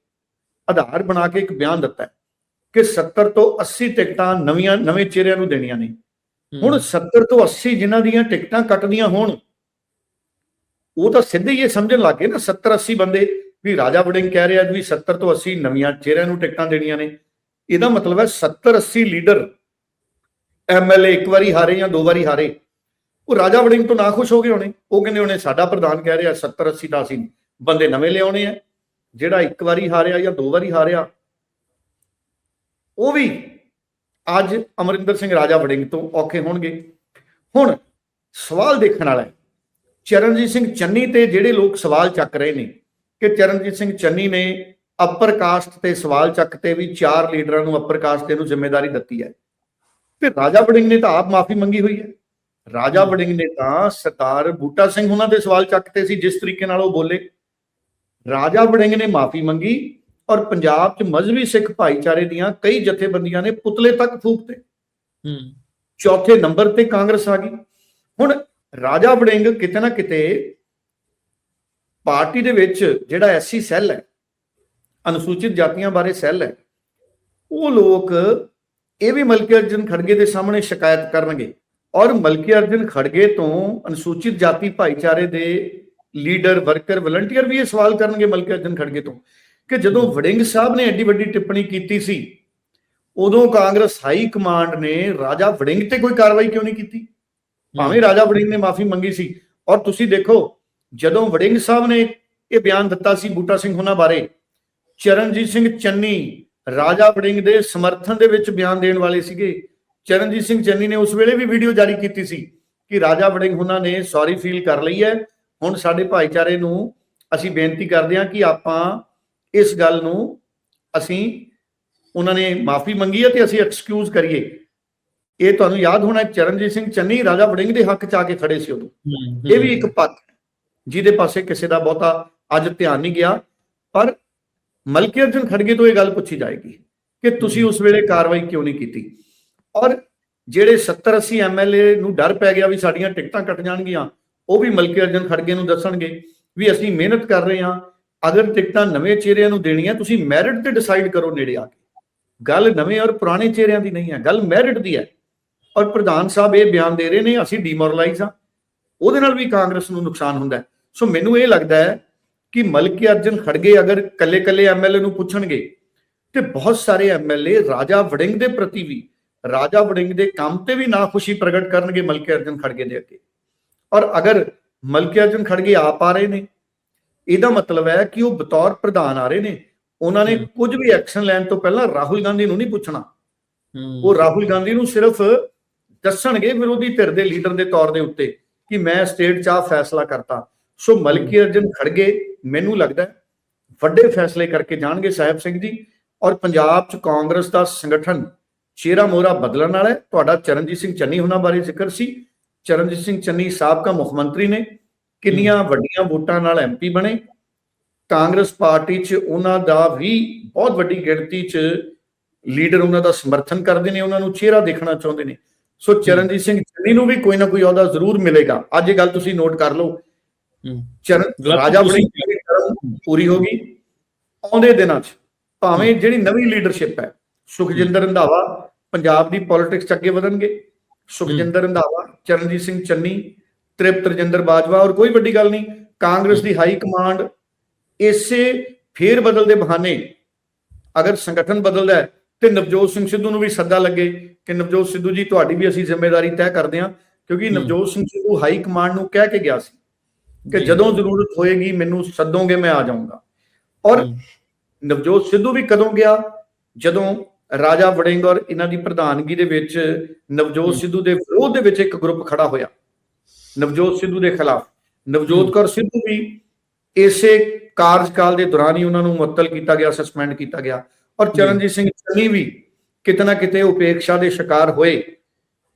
ਆਧਾਰ ਬਣਾ ਕੇ ਇੱਕ ਬਿਆਨ ਦਿੱਤਾ ਕਿ 70 ਤੋਂ 80 ਟਿਕਟਾਂ ਨਵੀਆਂ ਨਵੇਂ ਚਿਹਰਿਆਂ ਨੂੰ ਦੇਣੀਆਂ ਨੇ। ਹੁਣ 70 ਤੋਂ 80 ਜਿਨ੍ਹਾਂ ਦੀਆਂ ਟਿਕਟਾਂ ਕੱਟਦੀਆਂ ਹੋਣ ਉਹ ਤਾਂ ਸਿੱਧੇ ਹੀ ਇਹ ਸਮਝਣ ਲੱਗੇ ਨਾ 70 80 ਬੰਦੇ ਵੀ ਰਾਜਾ ਵੜਿੰਗ ਕਹਿ ਰਿਹਾ ਵੀ 70 ਤੋਂ 80 ਨਵੀਆਂ ਚਿਹਰਿਆਂ ਨੂੰ ਟਿਕਟਾਂ ਦੇਣੀਆਂ ਨੇ। ਇਹਦਾ ਮਤਲਬ ਹੈ 70 80 ਲੀਡਰ ਐਮਐਲਏ ਇੱਕ ਵਾਰੀ ਹਾਰੇ ਜਾਂ ਦੋ ਵਾਰੀ ਹਾਰੇ। ਉਹ ਰਾਜਾ ਵੜਿੰਗ ਤੋਂ ਨਾ ਖੁਸ਼ ਹੋ ਗਏ ਹੋਣੇ। ਉਹ ਕਹਿੰਦੇ ਹੋਣੇ, ਸਾਡਾ ਪ੍ਰਧਾਨ ਕਹਿ ਰਿਹਾ 70 80 ਦਾ ਅਸੀਂ ਬੰਦੇ ਨਵੇਂ ਲਿਆਉਣੇ ਆ। ਜਿਹੜਾ ਇੱਕ ਵਾਰੀ ਹਾਰਿਆ ਜਾਂ ਦੋ ਵਾਰੀ ਹਾਰਿਆ। ਉਹ ਵੀ ਅੱਜ ਅਮਰਿੰਦਰ ਸਿੰਘ ਰਾਜਾ ਵੜਿੰਗ ਤੋਂ ਔਖੇ ਹੋਣਗੇ। ਹੁਣ ਸਵਾਲ ਦੇਖਣ ਵਾਲਾ ਹੈ ਚਰਨਜੀਤ ਸਿੰਘ ਚੰਨੀ ਤੇ ਜਿਹੜੇ ਲੋਕ ਸਵਾਲ ਚੱਕ ਰਹੇ ਨੇ ਕਿ ਚਰਨਜੀਤ ਸਿੰਘ ਚੰਨੀ ਨੇ ਅਪਰ ਕਾਸਟ ਤੇ ਸਵਾਲ ਚੱਕਤੇ ਵੀ ਚਾਰ ਲੀਡਰਾਂ ਨੂੰ ਅਪਰ ਕਾਸਟ ਤੇ ਨੂੰ ਜ਼ਿੰਮੇਵਾਰੀ ਦਿੱਤੀ ਹੈ। ਤੇ ਰਾਜਾ ਵੜਿੰਗ ਨੇ ਤਾਂ ਆਪ ਮਾਫੀ ਮੰਗੀ ਹੋਈ ਹੈ। ਰਾਜਾ ਵੜਿੰਗ ਨੇ ਤਾਂ ਸਰਦਾਰ ਬੂਟਾ ਸਿੰਘ ਉਹਨਾਂ ਦੇ ਸਵਾਲ ਚੱਕਤੇ ਸੀ ਜਿਸ ਤਰੀਕੇ ਨਾਲ ਉਹ ਬੋਲੇ। ਰਾਜਾ ਵੜਿੰਗ ਨੇ ਮਾਫੀ ਮੰਗੀ ਔਰ ਪੰਜਾਬ 'ਚ ਮਜ਼੍ਹਬੀ ਸਿੱਖ ਭਾਈਚਾਰੇ ਦੀਆਂ ਕਈ ਜਥੇਬੰਦੀਆਂ ਨੇ ਪੁਤਲੇ ਤੱਕ ਫੂਕਤੇ। ਹੂੰ। ਚੌਥੇ ਨੰਬਰ ਤੇ ਕਾਂਗਰਸ ਆ ਗਈ। ਹੁਣ ਰਾਜਾ ਵੜਿੰਗ ਕਿਤੇ ਨਾ ਕਿਤੇ ਪਾਰਟੀ ਦੇ ਵਿੱਚ ਜਿਹੜਾ ਐਸਸੀ ਸੈੱਲ ਹੈ, ਅਨੁਸੂਚਿਤ ਜਾਤੀਆਂ ਬਾਰੇ ਸੈੱਲ ਹੈ, ਉਹ ਲੋਕ ਇਹ ਵੀ ਮਲਕੀ ਅਰਜਨ ਖੜਗੇ ਦੇ ਸਾਹਮਣੇ ਸ਼ਿਕਾਇਤ ਕਰਨਗੇ ਔਰ ਮਲਕੀ ਅਰਜਨ ਖੜਗੇ ਤੋਂ ਅਨੁਸੂਚਿਤ ਜਾਤੀ ਭਾਈਚਾਰੇ ਦੇ ਲੀਡਰ, ਵਰਕਰ, ਵਲੰਟੀਅਰ ਵੀ ਇਹ ਸਵਾਲ ਕਰਨਗੇ ਮਲਕੀ ਅਰਜਨ ਖੜਗੇ ਤੋਂ ਕਿ ਜਦੋਂ ਵੜਿੰਗ ਸਾਹਿਬ ਨੇ ਐਡੀ ਵੱਡੀ ਟਿੱਪਣੀ ਕੀਤੀ ਸੀ, ਉਦੋਂ ਕਾਂਗਰਸ ਹਾਈ ਕਮਾਂਡ ਨੇ ਰਾਜਾ ਵੜਿੰਗ ਤੇ ਕੋਈ ਕਾਰਵਾਈ ਕਿਉਂ ਨਹੀਂ ਕੀਤੀ? ਭਾਵੇਂ ਰਾਜਾ ਵੜਿੰਗ ਨੇ ਮਾਫੀ ਮੰਗੀ ਸੀ, ਔਰ ਤੁਸੀਂ ਦੇਖੋ, ਜਦੋਂ ਵੜਿੰਗ ਸਾਹਿਬ ਨੇ ਇਹ ਬਿਆਨ ਦਿੱਤਾ ਸੀ ਬੂਟਾ ਸਿੰਘ ਹੁਣਾਂ ਬਾਰੇ, ਚਰਨਜੀਤ ਸਿੰਘ ਚੰਨੀ ਰਾਜਾ ਵੜਿੰਗ ਦੇ ਸਮਰਥਨ ਦੇ ਵਿੱਚ ਬਿਆਨ ਦੇਣ ਵਾਲੇ ਸੀਗੇ। ਚਰਨਜੀਤ ਸਿੰਘ ਚੰਨੀ ਨੇ ਉਸ ਵੇਲੇ ਵੀ ਵੀਡੀਓ ਜਾਰੀ ਕੀਤੀ ਸੀ ਕਿ ਰਾਜਾ ਵੜਿੰਗ ਹੁਣਾਂ ਨੇ ਸੌਰੀ ਫੀਲ ਕਰ ਲਈ ਹੈ। ਹੁਣ ਸਾਡੇ ਭਾਈਚਾਰੇ ਨੂੰ ਅਸੀਂ ਬੇਨਤੀ ਕਰਦੇ ਹਾਂ ਕਿ ਆਪਾਂ ਇਸ ਗੱਲ ਨੂੰ ਅਸੀਂ, ਉਹਨਾਂ ਨੇ ਮਾਫੀ ਮੰਗੀ ਹੈ ਤੇ ਅਸੀਂ ਐਕਸਕਿਊਜ਼ ਕਰੀਏ। ਇਹ ਤੁਹਾਨੂੰ ਯਾਦ ਹੋਣਾ ਚਰਨਜੀਤ ਸਿੰਘ ਚੰਨੀ ਰਾਜਾ ਵੜਿੰਗ ਦੇ ਹੱਕ ਚ ਆ ਕੇ ਖੜੇ ਸੀ ਉਦੋਂ। ਇਹ ਵੀ ਇੱਕ ਪੱਖ ਜਿਹਦੇ ਪਾਸੇ ਕਿਸੇ ਦਾ ਬਹੁਤਾ ਅੱਜ ਧਿਆਨ ਨਹੀਂ ਗਿਆ। ਪਰ ਮਲਕੀ ਅਰਜਨ ਖੜਗੇ ਤੋਂ ਇਹ ਗੱਲ ਪੁੱਛੀ ਜਾਏਗੀ ਕਿ ਤੁਸੀਂ ਉਸ ਵੇਲੇ ਕਾਰਵਾਈ ਕਿਉਂ ਨਹੀਂ ਕੀਤੀ? ਔਰ ਜਿਹੜੇ 70 80 ਐਮਐਲਏ ਨੂੰ ਡਰ ਪੈ ਗਿਆ ਵੀ ਸਾਡੀਆਂ ਟਿਕਟਾਂ ਕੱਟ ਜਾਣਗੀਆਂ ਉਹ ਵੀ ਮਲਕੀ ਅਰਜਨ ਖੜਗੇ ਨੂੰ ਦੱਸਣਗੇ ਵੀ ਅਸੀਂ ਮਿਹਨਤ ਕਰ ਰਹੇ ਹਾਂ ਅਗਰ ਟਿਕਟਾਂ ਨਵੇਂ ਚਿਹਰਿਆਂ ਨੂੰ ਦੇਣੀਆਂ ਤੁਸੀਂ ਮੈਰਿਟ ਤੇ ਡਿਸਾਈਡ ਕਰੋ ਨੇੜੇ ਆ ਕੇ। ਗੱਲ ਨਵੇਂ ਔਰ ਪੁਰਾਣੇ ਚਿਹਰਿਆਂ ਦੀ ਨਹੀਂ ਹੈ ਗੱਲ ਮੈਰਿਟ ਦੀ ਹੈ। ਔਰ ਪ੍ਰਧਾਨ ਸਾਹਿਬ ਇਹ ਬਿਆਨ ਦੇ ਰਹੇ ਨੇ ਅਸੀਂ ਡੀਮੋਰਲਾਈਜ਼ ਆ ਉਹਦੇ ਨਾਲ ਵੀ ਕਾਂਗਰਸ ਨੂੰ ਨੁਕਸਾਨ ਹੁੰਦਾ ਸੋ ਮੈਨੂੰ ਇਹ ਲੱਗਦਾ ਹੈ ਕਿ ਮਲਕੀ ਅਰਜਨ ਖੜਗੇ ਅਗਰ ਕੱਲੇ-ਕੱਲੇ ਐਮਐਲਏ ਨੂੰ ਪੁੱਛਣਗੇ ਤੇ ਬਹੁਤ ਸਾਰੇ ਐਮਐਲਏ ਰਾਜਾ ਵੜਿੰਗ ਦੇ ਪ੍ਰਤੀ ਵੀ ਰਾਜਾ ਵੜਿੰਗ ਦੇ ਕੰਮ ਤੇ ਵੀ ਨਾਖੁਸ਼ੀ ਪ੍ਰਗਟ ਕਰਨਗੇ ਮਲਕੀ ਅਰਜਨ ਖੜਗੇ ਦੇ ਅੱਗੇ। ਔਰ ਅਗਰ ਮਲਕੀ ਅਰਜਨ ਖੜਗੇ ਆਪ ਆ ਰਹੇ ਨੇ ਇਹਦਾ ਮਤਲਬ ਹੈ ਕਿ ਉਹ ਬਤੌਰ ਪ੍ਰਧਾਨ ਆ ਰਹੇ ਨੇ। ਉਹਨਾਂ ਨੇ। ਕੁਝ ਵੀ ਐਕਸ਼ਨ ਲੈਣ ਤੋਂ ਪਹਿਲਾਂ ਰਾਹੁਲ ਗਾਂਧੀ ਨੂੰ ਨਹੀਂ ਪੁੱਛਣਾ। ਉਹ ਰਾਹੁਲ ਗਾਂਧੀ ਨੂੰ ਸਿਰਫ ਦੱਸਣਗੇ ਵਿਰੋਧੀ ਧਿਰ ਦੇ ਲੀਡਰ ਦੇ ਤੌਰ ਦੇ ਉੱਤੇ ਕਿ ਮੈਂ ਸਟੇਟ 'ਚ ਆਹ ਫੈਸਲਾ ਕਰਤਾ। ਸੋ ਮਲਕੀ ਅਰਜਨ ਖੜਗੇ ਮੈਨੂੰ ਲੱਗਦਾ ਵੱਡੇ ਫੈਸਲੇ ਕਰਕੇ ਜਾਣਗੇ ਸਾਹਿਬ ਸਿੰਘ ਜੀ ਔਰ ਪੰਜਾਬ 'ਚ ਕਾਂਗਰਸ ਦਾ ਸੰਗਠਨ ਚਿਹਰਾ ਮੋਹਰਾ ਬਦਲਣ ਵਾਲਾ ਹੈ। ਤੁਹਾਡਾ ਚਰਨਜੀਤ ਸਿੰਘ ਚੰਨੀ ਹੁਣਾਂ ਬਾਰੇ ਜ਼ਿਕਰ ਸੀ। ਚਰਨਜੀਤ ਸਿੰਘ ਚੰਨੀ ਸਾਬਕਾ ਮੁੱਖ ਮੰਤਰੀ ਨੇ। ਕਿੰਨੀਆਂ ਵੱਡੀਆਂ ਵੋਟਾਂ ਨਾਲ ਐਮਪੀ ਬਣੇ। ਕਾਂਗਰਸ ਪਾਰਟੀ 'ਚ ਉਹਨਾਂ ਦਾ ਵੀ ਬਹੁਤ ਵੱਡੀ ਗਿਣਤੀ 'ਚ ਲੀਡਰ ਉਹਨਾਂ ਦਾ ਸਮਰਥਨ ਕਰਦੇ ਨੇ ਉਹਨਾਂ ਨੂੰ ਚਿਹਰਾ ਦੇਖਣਾ ਚਾਹੁੰਦੇ ਨੇ। ਸੋ ਚਰਨਜੀਤ ਸਿੰਘ ਚੰਨੀ ਨੂੰ ਵੀ ਕੋਈ ਨਾ ਕੋਈ ਅਹੁਦਾ ਜ਼ਰੂਰ ਮਿਲੇਗਾ। ਅੱਜ ਇਹ ਗੱਲ ਤੁਸੀਂ ਨੋਟ ਕਰ ਲਓ। ਚਰਨ ਰਾਜਾ term ਪੂਰੀ ਹੋ ਗਈ। ਆਉਂਦੇ ਦਿਨਾਂ 'ਚ ਭਾਵੇਂ ਜਿਹੜੀ ਨਵੀਂ ਲੀਡਰਸ਼ਿਪ ਹੈ ਸੁਖਜਿੰਦਰ ਰੰਧਾਵਾ ਪੰਜਾਬ ਦੀ ਪੋਲਿਟਿਕਸ 'ਚ ਅੱਗੇ ਵਧਣਗੇ। ਸੁਖਜਿੰਦਰ ਰੰਧਾਵਾ ਚਰਨਜੀਤ ਸਿੰਘ ਚੰਨੀ ਤ੍ਰਿਪਤ ਰਜਿੰਦਰ ਬਾਜਵਾ ਔਰ ਕੋਈ ਵੱਡੀ ਗੱਲ ਨਹੀਂ ਕਾਂਗਰਸ ਦੀ ਹਾਈ ਕਮਾਂਡ ਇਸੇ ਫੇਰ ਬਦਲ ਦੇ ਬਹਾਨੇ ਅਗਰ ਸੰਗਠਨ ਬਦਲਦਾ ਹੈ ਤੇ ਨਵਜੋਤ ਸਿੰਘ ਸਿੱਧੂ ਨੂੰ ਵੀ ਸੱਦਾ ਲੱਗੇ ਕਿ ਨਵਜੋਤ ਸਿੱਧੂ ਜੀ ਤੁਹਾਡੀ ਵੀ ਅਸੀਂ ਜ਼ਿੰਮੇਵਾਰੀ ਤੈਅ ਕਰਦੇ ਹਾਂ ਕਿਉਂਕਿ। ਨਵਜੋਤ ਸਿੰਘ ਸਿੱਧੂ ਹਾਈ ਕਮਾਂਡ ਨੂੰ ਕਹਿ ਕੇ ਗਿਆ ਸੀ ਕਿ। ਜਦੋਂ ਜ਼ਰੂਰਤ ਹੋਏਗੀ ਮੈਨੂੰ ਸੱਦੋਗੇ ਮੈਂ ਆ ਜਾਊਂਗਾ ਔਰ। ਨਵਜੋਤ ਸਿੱਧੂ ਵੀ ਕਦੋਂ ਗਿਆ ਜਦੋਂ ਰਾਜਾ ਵੜਿੰਗ ਔਰ ਇਹਨਾਂ ਦੀ ਪ੍ਰਧਾਨਗੀ ਦੇ ਵਿੱਚ ਨਵਜੋਤ। ਸਿੱਧੂ ਦੇ ਵਿਰੋਧ ਦੇ ਵਿੱਚ ਇੱਕ ਗਰੁੱਪ ਖੜਾ ਹੋਇਆ ਨਵਜੋਤ ਸਿੱਧੂ ਦੇ ਖਿਲਾਫ ਨਵਜੋਤ। ਕੌਰ ਸਿੱਧੂ ਵੀ ਇਸੇ ਕਾਰਜਕਾਲ ਦੇ ਦੌਰਾਨ ਹੀ ਉਹਨਾਂ ਨੂੰ ਮੁਅੱਤਲ ਕੀਤਾ ਗਿਆ ਸਸਪੈਂਡ ਕੀਤਾ ਗਿਆ ਔਰ। ਚਰਨਜੀਤ ਸਿੰਘ ਚੰਨੀ ਵੀ ਕਿਤੇ ਨਾ ਕਿਤੇ ਉਪੇਖਸ਼ਾ ਦੇ ਸ਼ਿਕਾਰ ਹੋਏ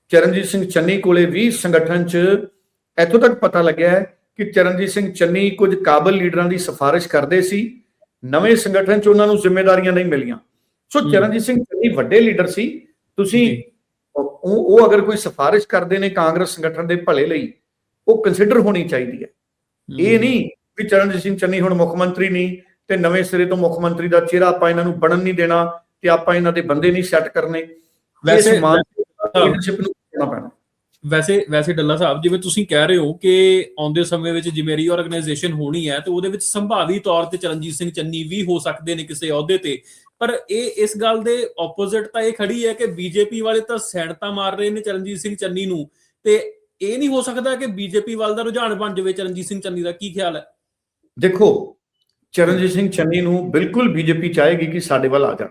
ਚਰਨਜੀਤ ਸਿੰਘ ਚੰਨੀ ਕੋਲੇ ਵੀ ਸੰਗਠਨ 'ਚ ਇੱਥੋਂ ਤੱਕ ਪਤਾ ਲੱਗਿਆ ਕਿ ਚਰਨਜੀਤ ਸਿੰਘ ਚੰਨੀ ਕੁਝ ਕਾਬਲ ਲੀਡਰਾਂ ਦੀ ਸਿਫਾਰਿਸ਼ ਕਰਦੇ ਸੀ ਨਵੇਂ ਸੰਗਠਨ 'ਚ ਉਹਨਾਂ ਨੂੰ ਜ਼ਿੰਮੇਵਾਰੀਆਂ ਨਹੀਂ ਮਿਲੀਆਂ ਸੋ। ਚਰਨਜੀਤ ਸਿੰਘ ਚੰਨੀ ਵੱਡੇ ਲੀਡਰ ਸੀ ਤੁਸੀਂ। ਉਹ ਉਹ ਅਗਰ ਕੋਈ ਸਿਫਾਰਿਸ਼ ਕਰਦੇ ਨੇ ਕਾਂਗਰਸ ਸੰਗਠਨ ਦੇ ਭਲੇ ਲਈ ਉਹ ਕੰਸੀਡਰ ਹੋਣੀ ਚਾਹੀਦੀ ਹੈ ਇਹ ਨਹੀਂ ਵੀ ਚਰਨਜੀਤ ਸਿੰਘ ਚੰਨੀ ਹੁਣ ਮੁੱਖ ਮੰਤਰੀ ਨਹੀਂ ਤੇ ਨਵੇਂ ਸਿਰੇ ਤੋਂ ਮੁੱਖ ਮੰਤਰੀ ਦਾ ਚਿਹਰਾ ਆਪਾਂ ਇਹਨਾਂ ਨੂੰ ਬਣਨ ਨਹੀਂ ਦੇਣਾ ਤੇ ਆਪਾਂ ਇਹਨਾਂ ਦੇ ਬੰਦੇ ਨਹੀਂ ਸੈੱਟ ਕਰਨੇ। ਵੈਸੇ- ਲੀਡਰਸ਼ਿਪ ਨੂੰ ਕਰਨਾ ਪੈਣਾ। ਵੈਸੇ ਵੈਸੇ ਡੱਲਾ ਸਾਹਿਬ ਜਿਵੇਂ ਤੁਸੀਂ ਕਹਿ ਰਹੇ ਹੋ ਕਿ ਆਉਂਦੇ ਸਮੇਂ ਵਿੱਚ ਜਿਵੇਂ ਰੀਆਰਗੇਨਾਈਜੇਸ਼ਨ ਹੋਣੀ ਹੈ ਤੇ ਉਹਦੇ ਵਿੱਚ ਸੰਭਾਵੀ ਤੌਰ ਤੇ ਚਰਨਜੀਤ ਸਿੰਘ ਚੰਨੀ ਵੀ ਹੋ ਸਕਦੇ ਨੇ ਕਿਸੇ ਅਹੁਦੇ ਤੇ। ਪਰ ਇਹ ਇਸ ਗੱਲ ਦੇ ਆਪੋਜ਼ਿਟ ਤਾਂ ਇਹ ਖੜੀ ਹੈ ਕਿ ਬੀਜੇਪੀ ਵਾਲੇ ਤਾਂ ਸੈਨਤਾ ਮਾਰ ਰਹੇ ਨੇ ਚਰਨਜੀਤ ਸਿੰਘ ਚੰਨੀ ਨੂੰ। ਤੇ ਇਹ ਨਹੀਂ ਹੋ ਸਕਦਾ ਕਿ ਬੀਜੇਪੀ ਵੱਲ ਦਾ ਰੁਝਾਨ ਬਣ ਜਾਵੇ ਚਰਨਜੀਤ ਸਿੰਘ ਚੰਨੀ ਦਾ। ਕੀ ਖਿਆਲ ਹੈ? ਦੇਖੋ ਚਰਨਜੀਤ ਸਿੰਘ ਚੰਨੀ ਨੂੰ ਬਿਲਕੁਲ ਬੀਜੇਪੀ ਚਾਹੇਗੀ ਕਿ ਸਾਡੇ ਵੱਲ ਆ ਜਾਣ।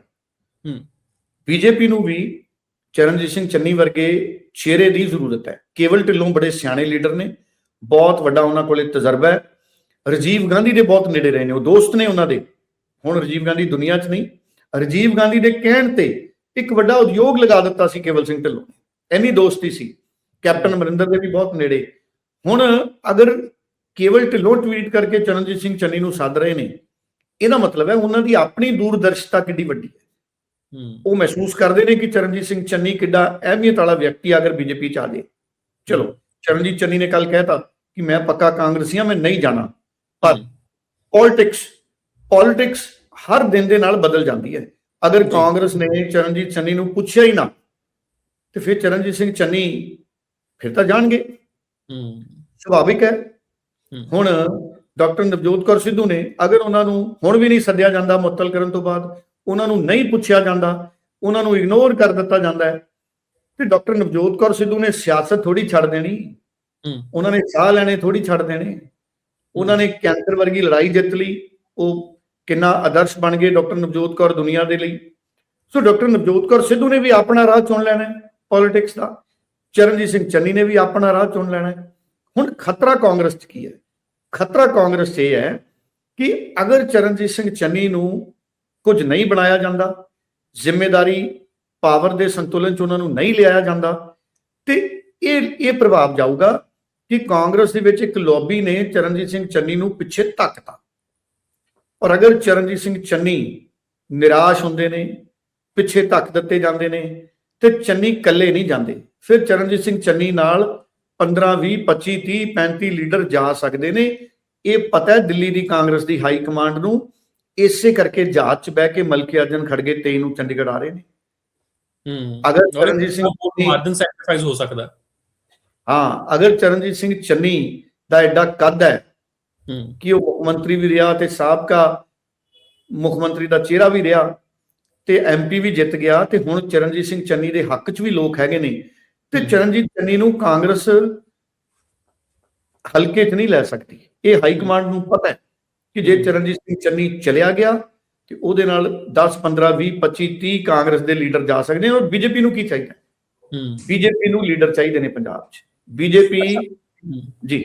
ਹੂੰ। ਬੀਜੇਪੀ ਨੂੰ ਵੀ ਚਰਨਜੀਤ ਸਿੰਘ ਚੰਨੀ ਵਰਗੇ ਚਿਹਰੇ ਦੀ ਜ਼ਰੂਰਤ ਹੈ। ਕੇਵਲ ਢਿੱਲੋਂ ਬੜੇ ਸਿਆਣੇ ਲੀਡਰ ਨੇ ਬਹੁਤ ਵੱਡਾ ਉਹਨਾਂ ਕੋਲੇ ਤਜਰਬਾ ਹੈ। ਰਾਜੀਵ ਗਾਂਧੀ ਦੇ ਬਹੁਤ ਨੇੜੇ ਰਹੇ ਨੇ ਉਹ ਦੋਸਤ ਨੇ ਉਹਨਾਂ ਦੇ। ਹੁਣ ਰਾਜੀਵ ਗਾਂਧੀ ਦੁਨੀਆ 'ਚ ਨਹੀਂ। ਰਾਜੀਵ ਗਾਂਧੀ ਦੇ ਕਹਿਣ ਤੇ ਇੱਕ ਵੱਡਾ ਉਦਯੋਗ ਲਗਾ ਦਿੱਤਾ ਸੀ ਕੇਵਲ ਸਿੰਘ ਢਿੱਲੋਂ ਨੇ। ਇੰਨੀ ਦੋਸਤੀ ਸੀ। ਕੈਪਟਨ ਅਮਰਿੰਦਰ ਦੇ ਵੀ ਬਹੁਤ ਨੇੜੇ। ਹੁਣ ਅਗਰ ਕੇਵਲ ਢਿੱਲੋਂ ਟਵੀਟ ਕਰਕੇ ਚਰਨਜੀਤ ਸਿੰਘ ਚੰਨੀ ਨੂੰ ਸੱਦ ਰਹੇ ਨੇ। ਇਹਦਾ ਮਤਲਬ ਹੈ ਉਹਨਾਂ ਦੀ ਆਪਣੀ ਦੂਰਦਰਸ਼ਤਾ ਕਿੱਡੀ ਵੱਡੀ ਹੈ। ਉਹ ਮਹਿਸੂਸ ਕਰਦੇ ਨੇ ਕਿ ਚਰਨਜੀਤ ਸਿੰਘ ਚੰਨੀ ਕਿੱਡਾ ਅਹਿਮੀਅਤ ਵਾਲਾ ਵਿਅਕਤੀ ਆ ਅਗਰ ਬੀਜੇਪੀ ਚ ਆ ਜਾਏ ਚਲੋ ਚਰਨਜੀਤ ਚੰਨੀ ਨੇ ਕੱਲ ਕਹਿਤਾ ਕਿ ਮੈਂ ਪੱਕਾ ਕਾਂਗਰਸੀ ਹਾਂ ਮੈਂ ਨਹੀਂ ਜਾਣਾ। ਪਰ ਪੋਲਿਟਿਕਸ ਪੋਲਿਟਿਕਸ ਹਰ ਦਿਨ ਦੇ ਨਾਲ ਬਦਲ ਜਾਂਦੀ ਹੈ। ਅਗਰ ਜੀ। ਕਾਂਗਰਸ ਨੇ ਚਰਨਜੀਤ ਚੰਨੀ ਨੂੰ ਪੁੱਛਿਆ ਹੀ ਨਾ ਤੇ ਫਿਰ ਚਰਨਜੀਤ ਸਿੰਘ ਚੰਨੀ ਫਿਰ ਤਾਂ ਜਾਣਗੇ। ਹੂੰ। ਸੁਭਾਵਿਕ ਹੂੰ। ਹੁਣ ਡਾਕਟਰ ਨਵਜੋਤ ਕੌਰ ਸਿੱਧੂ ਨੇ ਅਗਰ ਉਹਨਾਂ ਨੂੰ ਹੁਣ ਵੀ ਨਹੀਂ ਸੱਦਿਆ ਜਾਂਦਾ ਮੁਅੱਤਲ ਕਰਨ ਤੋਂ ਬਾਅਦ ਉਹਨਾਂ ਨੂੰ ਨਹੀਂ ਪੁੱਛਿਆ ਜਾਂਦਾ ਉਹਨਾਂ ਨੂੰ ਇਗਨੋਰ ਕਰ ਦਿੱਤਾ ਜਾਂਦਾ ਹੈ ਤੇ ਡਾਕਟਰ ਨਵਜੋਤ ਕੌਰ ਸਿੱਧੂ ਨੇ ਸਿਆਸਤ ਥੋੜੀ ਛੱਡ ਦੇਣੀ। ਉਹਨਾਂ ਨੇ ਸਾਹ ਲੈਣੇ ਥੋੜੀ ਛੱਡ ਦੇਣੇ। ਉਹਨਾਂ ਨੇ ਕੈਂਸਰ ਵਰਗੀ ਲੜਾਈ ਜਿੱਤ ਲਈ। ਉਹ ਕਿੰਨਾ ਆਦਰਸ਼ ਬਣ ਗਏ ਡਾਕਟਰ ਨਵਜੋਤ ਕੌਰ ਦੁਨੀਆ ਦੇ ਲਈ। ਸੋ ਡਾਕਟਰ ਨਵਜੋਤ ਕੌਰ ਸਿੱਧੂ ਨੇ ਵੀ ਆਪਣਾ ਰਾਹ ਚੁਣ ਲੈਣਾ ਪੋਲਿਟਿਕਸ ਦਾ। ਚਰਨਜੀਤ ਸਿੰਘ ਚੰਨੀ ਨੇ ਵੀ ਆਪਣਾ ਰਾਹ ਚੁਣ ਲੈਣਾ ਹੁਣ ਖਤਰਾ ਕਾਂਗਰਸ 'ਚ ਕੀ ਹੈ? ਖਤਰਾ ਕਾਂਗਰਸ 'ਚ ਇਹ ਹੈ ਕਿ ਅਗਰ ਚਰਨਜੀਤ ਸਿੰਘ ਚੰਨੀ ਨੂੰ ਕੁਝ ਨਹੀਂ ਬਣਾਇਆ ਜਾਂਦਾ ਜ਼ਿੰਮੇਵਾਰੀ ਪਾਵਰ ਦੇ ਸੰਤੁਲਨ 'ਚ ਉਹਨਾਂ ਨੂੰ ਨਹੀਂ ਲਿਆਇਆ ਜਾਂਦਾ, ਤੇ ਇਹ ਇਹ ਪ੍ਰਭਾਵ ਜਾਊਗਾ ਕਿ ਕਾਂਗਰਸ ਦੇ ਵਿੱਚ ਇੱਕ ਲੌਬੀ ਨੇ ਚਰਨਜੀਤ ਸਿੰਘ ਚੰਨੀ ਨੂੰ ਪਿੱਛੇ ਧੱਕਤਾ। ਔਰ ਅਗਰ ਚਰਨਜੀਤ ਸਿੰਘ ਚੰਨੀ ਨਿਰਾਸ਼ ਹੁੰਦੇ ਨੇ, ਪਿੱਛੇ ਧੱਕ ਦਿੱਤੇ ਜਾਂਦੇ ਨੇ, ਤੇ ਚੰਨੀ ਇਕੱਲੇ ਨਹੀਂ ਜਾਂਦੇ, ਫਿਰ ਚਰਨਜੀਤ ਸਿੰਘ ਚੰਨੀ ਨਾਲ 15 20 25 30 35 ਲੀਡਰ ਜਾ ਸਕਦੇ ਨੇ। ਇਹ ਪਤਾ ਹੈ ਦਿੱਲੀ ਦੀ ਕਾਂਗਰਸ ਦੀ ਹਾਈ ਕਮਾਂਡ ਨੂੰ। ਇਸੇ ਕਰਕੇ ਜਹਾਜ਼ 'ਚ ਬਹਿ ਕੇ ਮਲਕੀ ਅਰਜਨ ਖੜਗੇ 23 ਨੂੰ ਚੰਡੀਗੜ੍ਹ ਆ ਰਹੇ ਨੇ। ਹੂੰ। ਅਗਰ ਚਰਨਜੀਤ ਸਿੰਘ ਚੰਨੀ ਮਾਰਜਨ ਸੈਕਰੀਫਾਈਸ ਹੋ ਸਕਦਾ ਹਾਂ। ਅਗਰ ਚਰਨਜੀਤ ਸਿੰਘ ਚੰਨੀ ਦਾ ਐਡਾ ਕੱਦ ਹੈ ਹੂੰ। ਕਿ ਉਹ ਮੁੱਖ ਮੰਤਰੀ ਵੀ ਰਿਹਾ ਤੇ ਸਾਬਕਾ ਮੁੱਖ ਮੰਤਰੀ ਦਾ ਚਿਹਰਾ ਵੀ ਰਿਹਾ ਤੇ ਐਮਪੀ ਵੀ ਜਿੱਤ ਗਿਆ ਤੇ ਹੁਣ ਚਰਨਜੀਤ ਸਿੰਘ ਚੰਨੀ ਦੇ ਹੱਕ 'ਚ ਵੀ ਲੋਕ ਹੈਗੇ ਨੇ। ਤੇ। ਚਰਨਜੀਤ ਚੰਨੀ ਨੂੰ ਕਾਂਗਰਸ ਹਲਕੇ 'ਚ ਨਹੀਂ ਲੈ ਸਕਦੀ ਇਹ ਹਾਈ ਕਮਾਂਡ ਨੂੰ ਪਤਾ ਹੈ ਕਿ ਜੇ। ਚਰਨਜੀਤ ਸਿੰਘ ਚੰਨੀ ਚਲਿਆ ਗਿਆ ਤੇ ਉਹਦੇ ਨਾਲ 10 15 20 25 30 ਕਾਂਗਰਸ ਦੇ ਲੀਡਰ ਜਾ ਸਕਦੇ ਨੇ ਔਰ ਬੀਜੇਪੀ ਨੂੰ ਕੀ ਚਾਹੀਦਾ ਹੂੰ ਬੀਜੇਪੀ ਨੂੰ ਲੀਡਰ ਚਾਹੀਦੇ ਨੇ ਪੰਜਾਬ 'ਚ ਬੀਜੇਪੀ। ਜੀ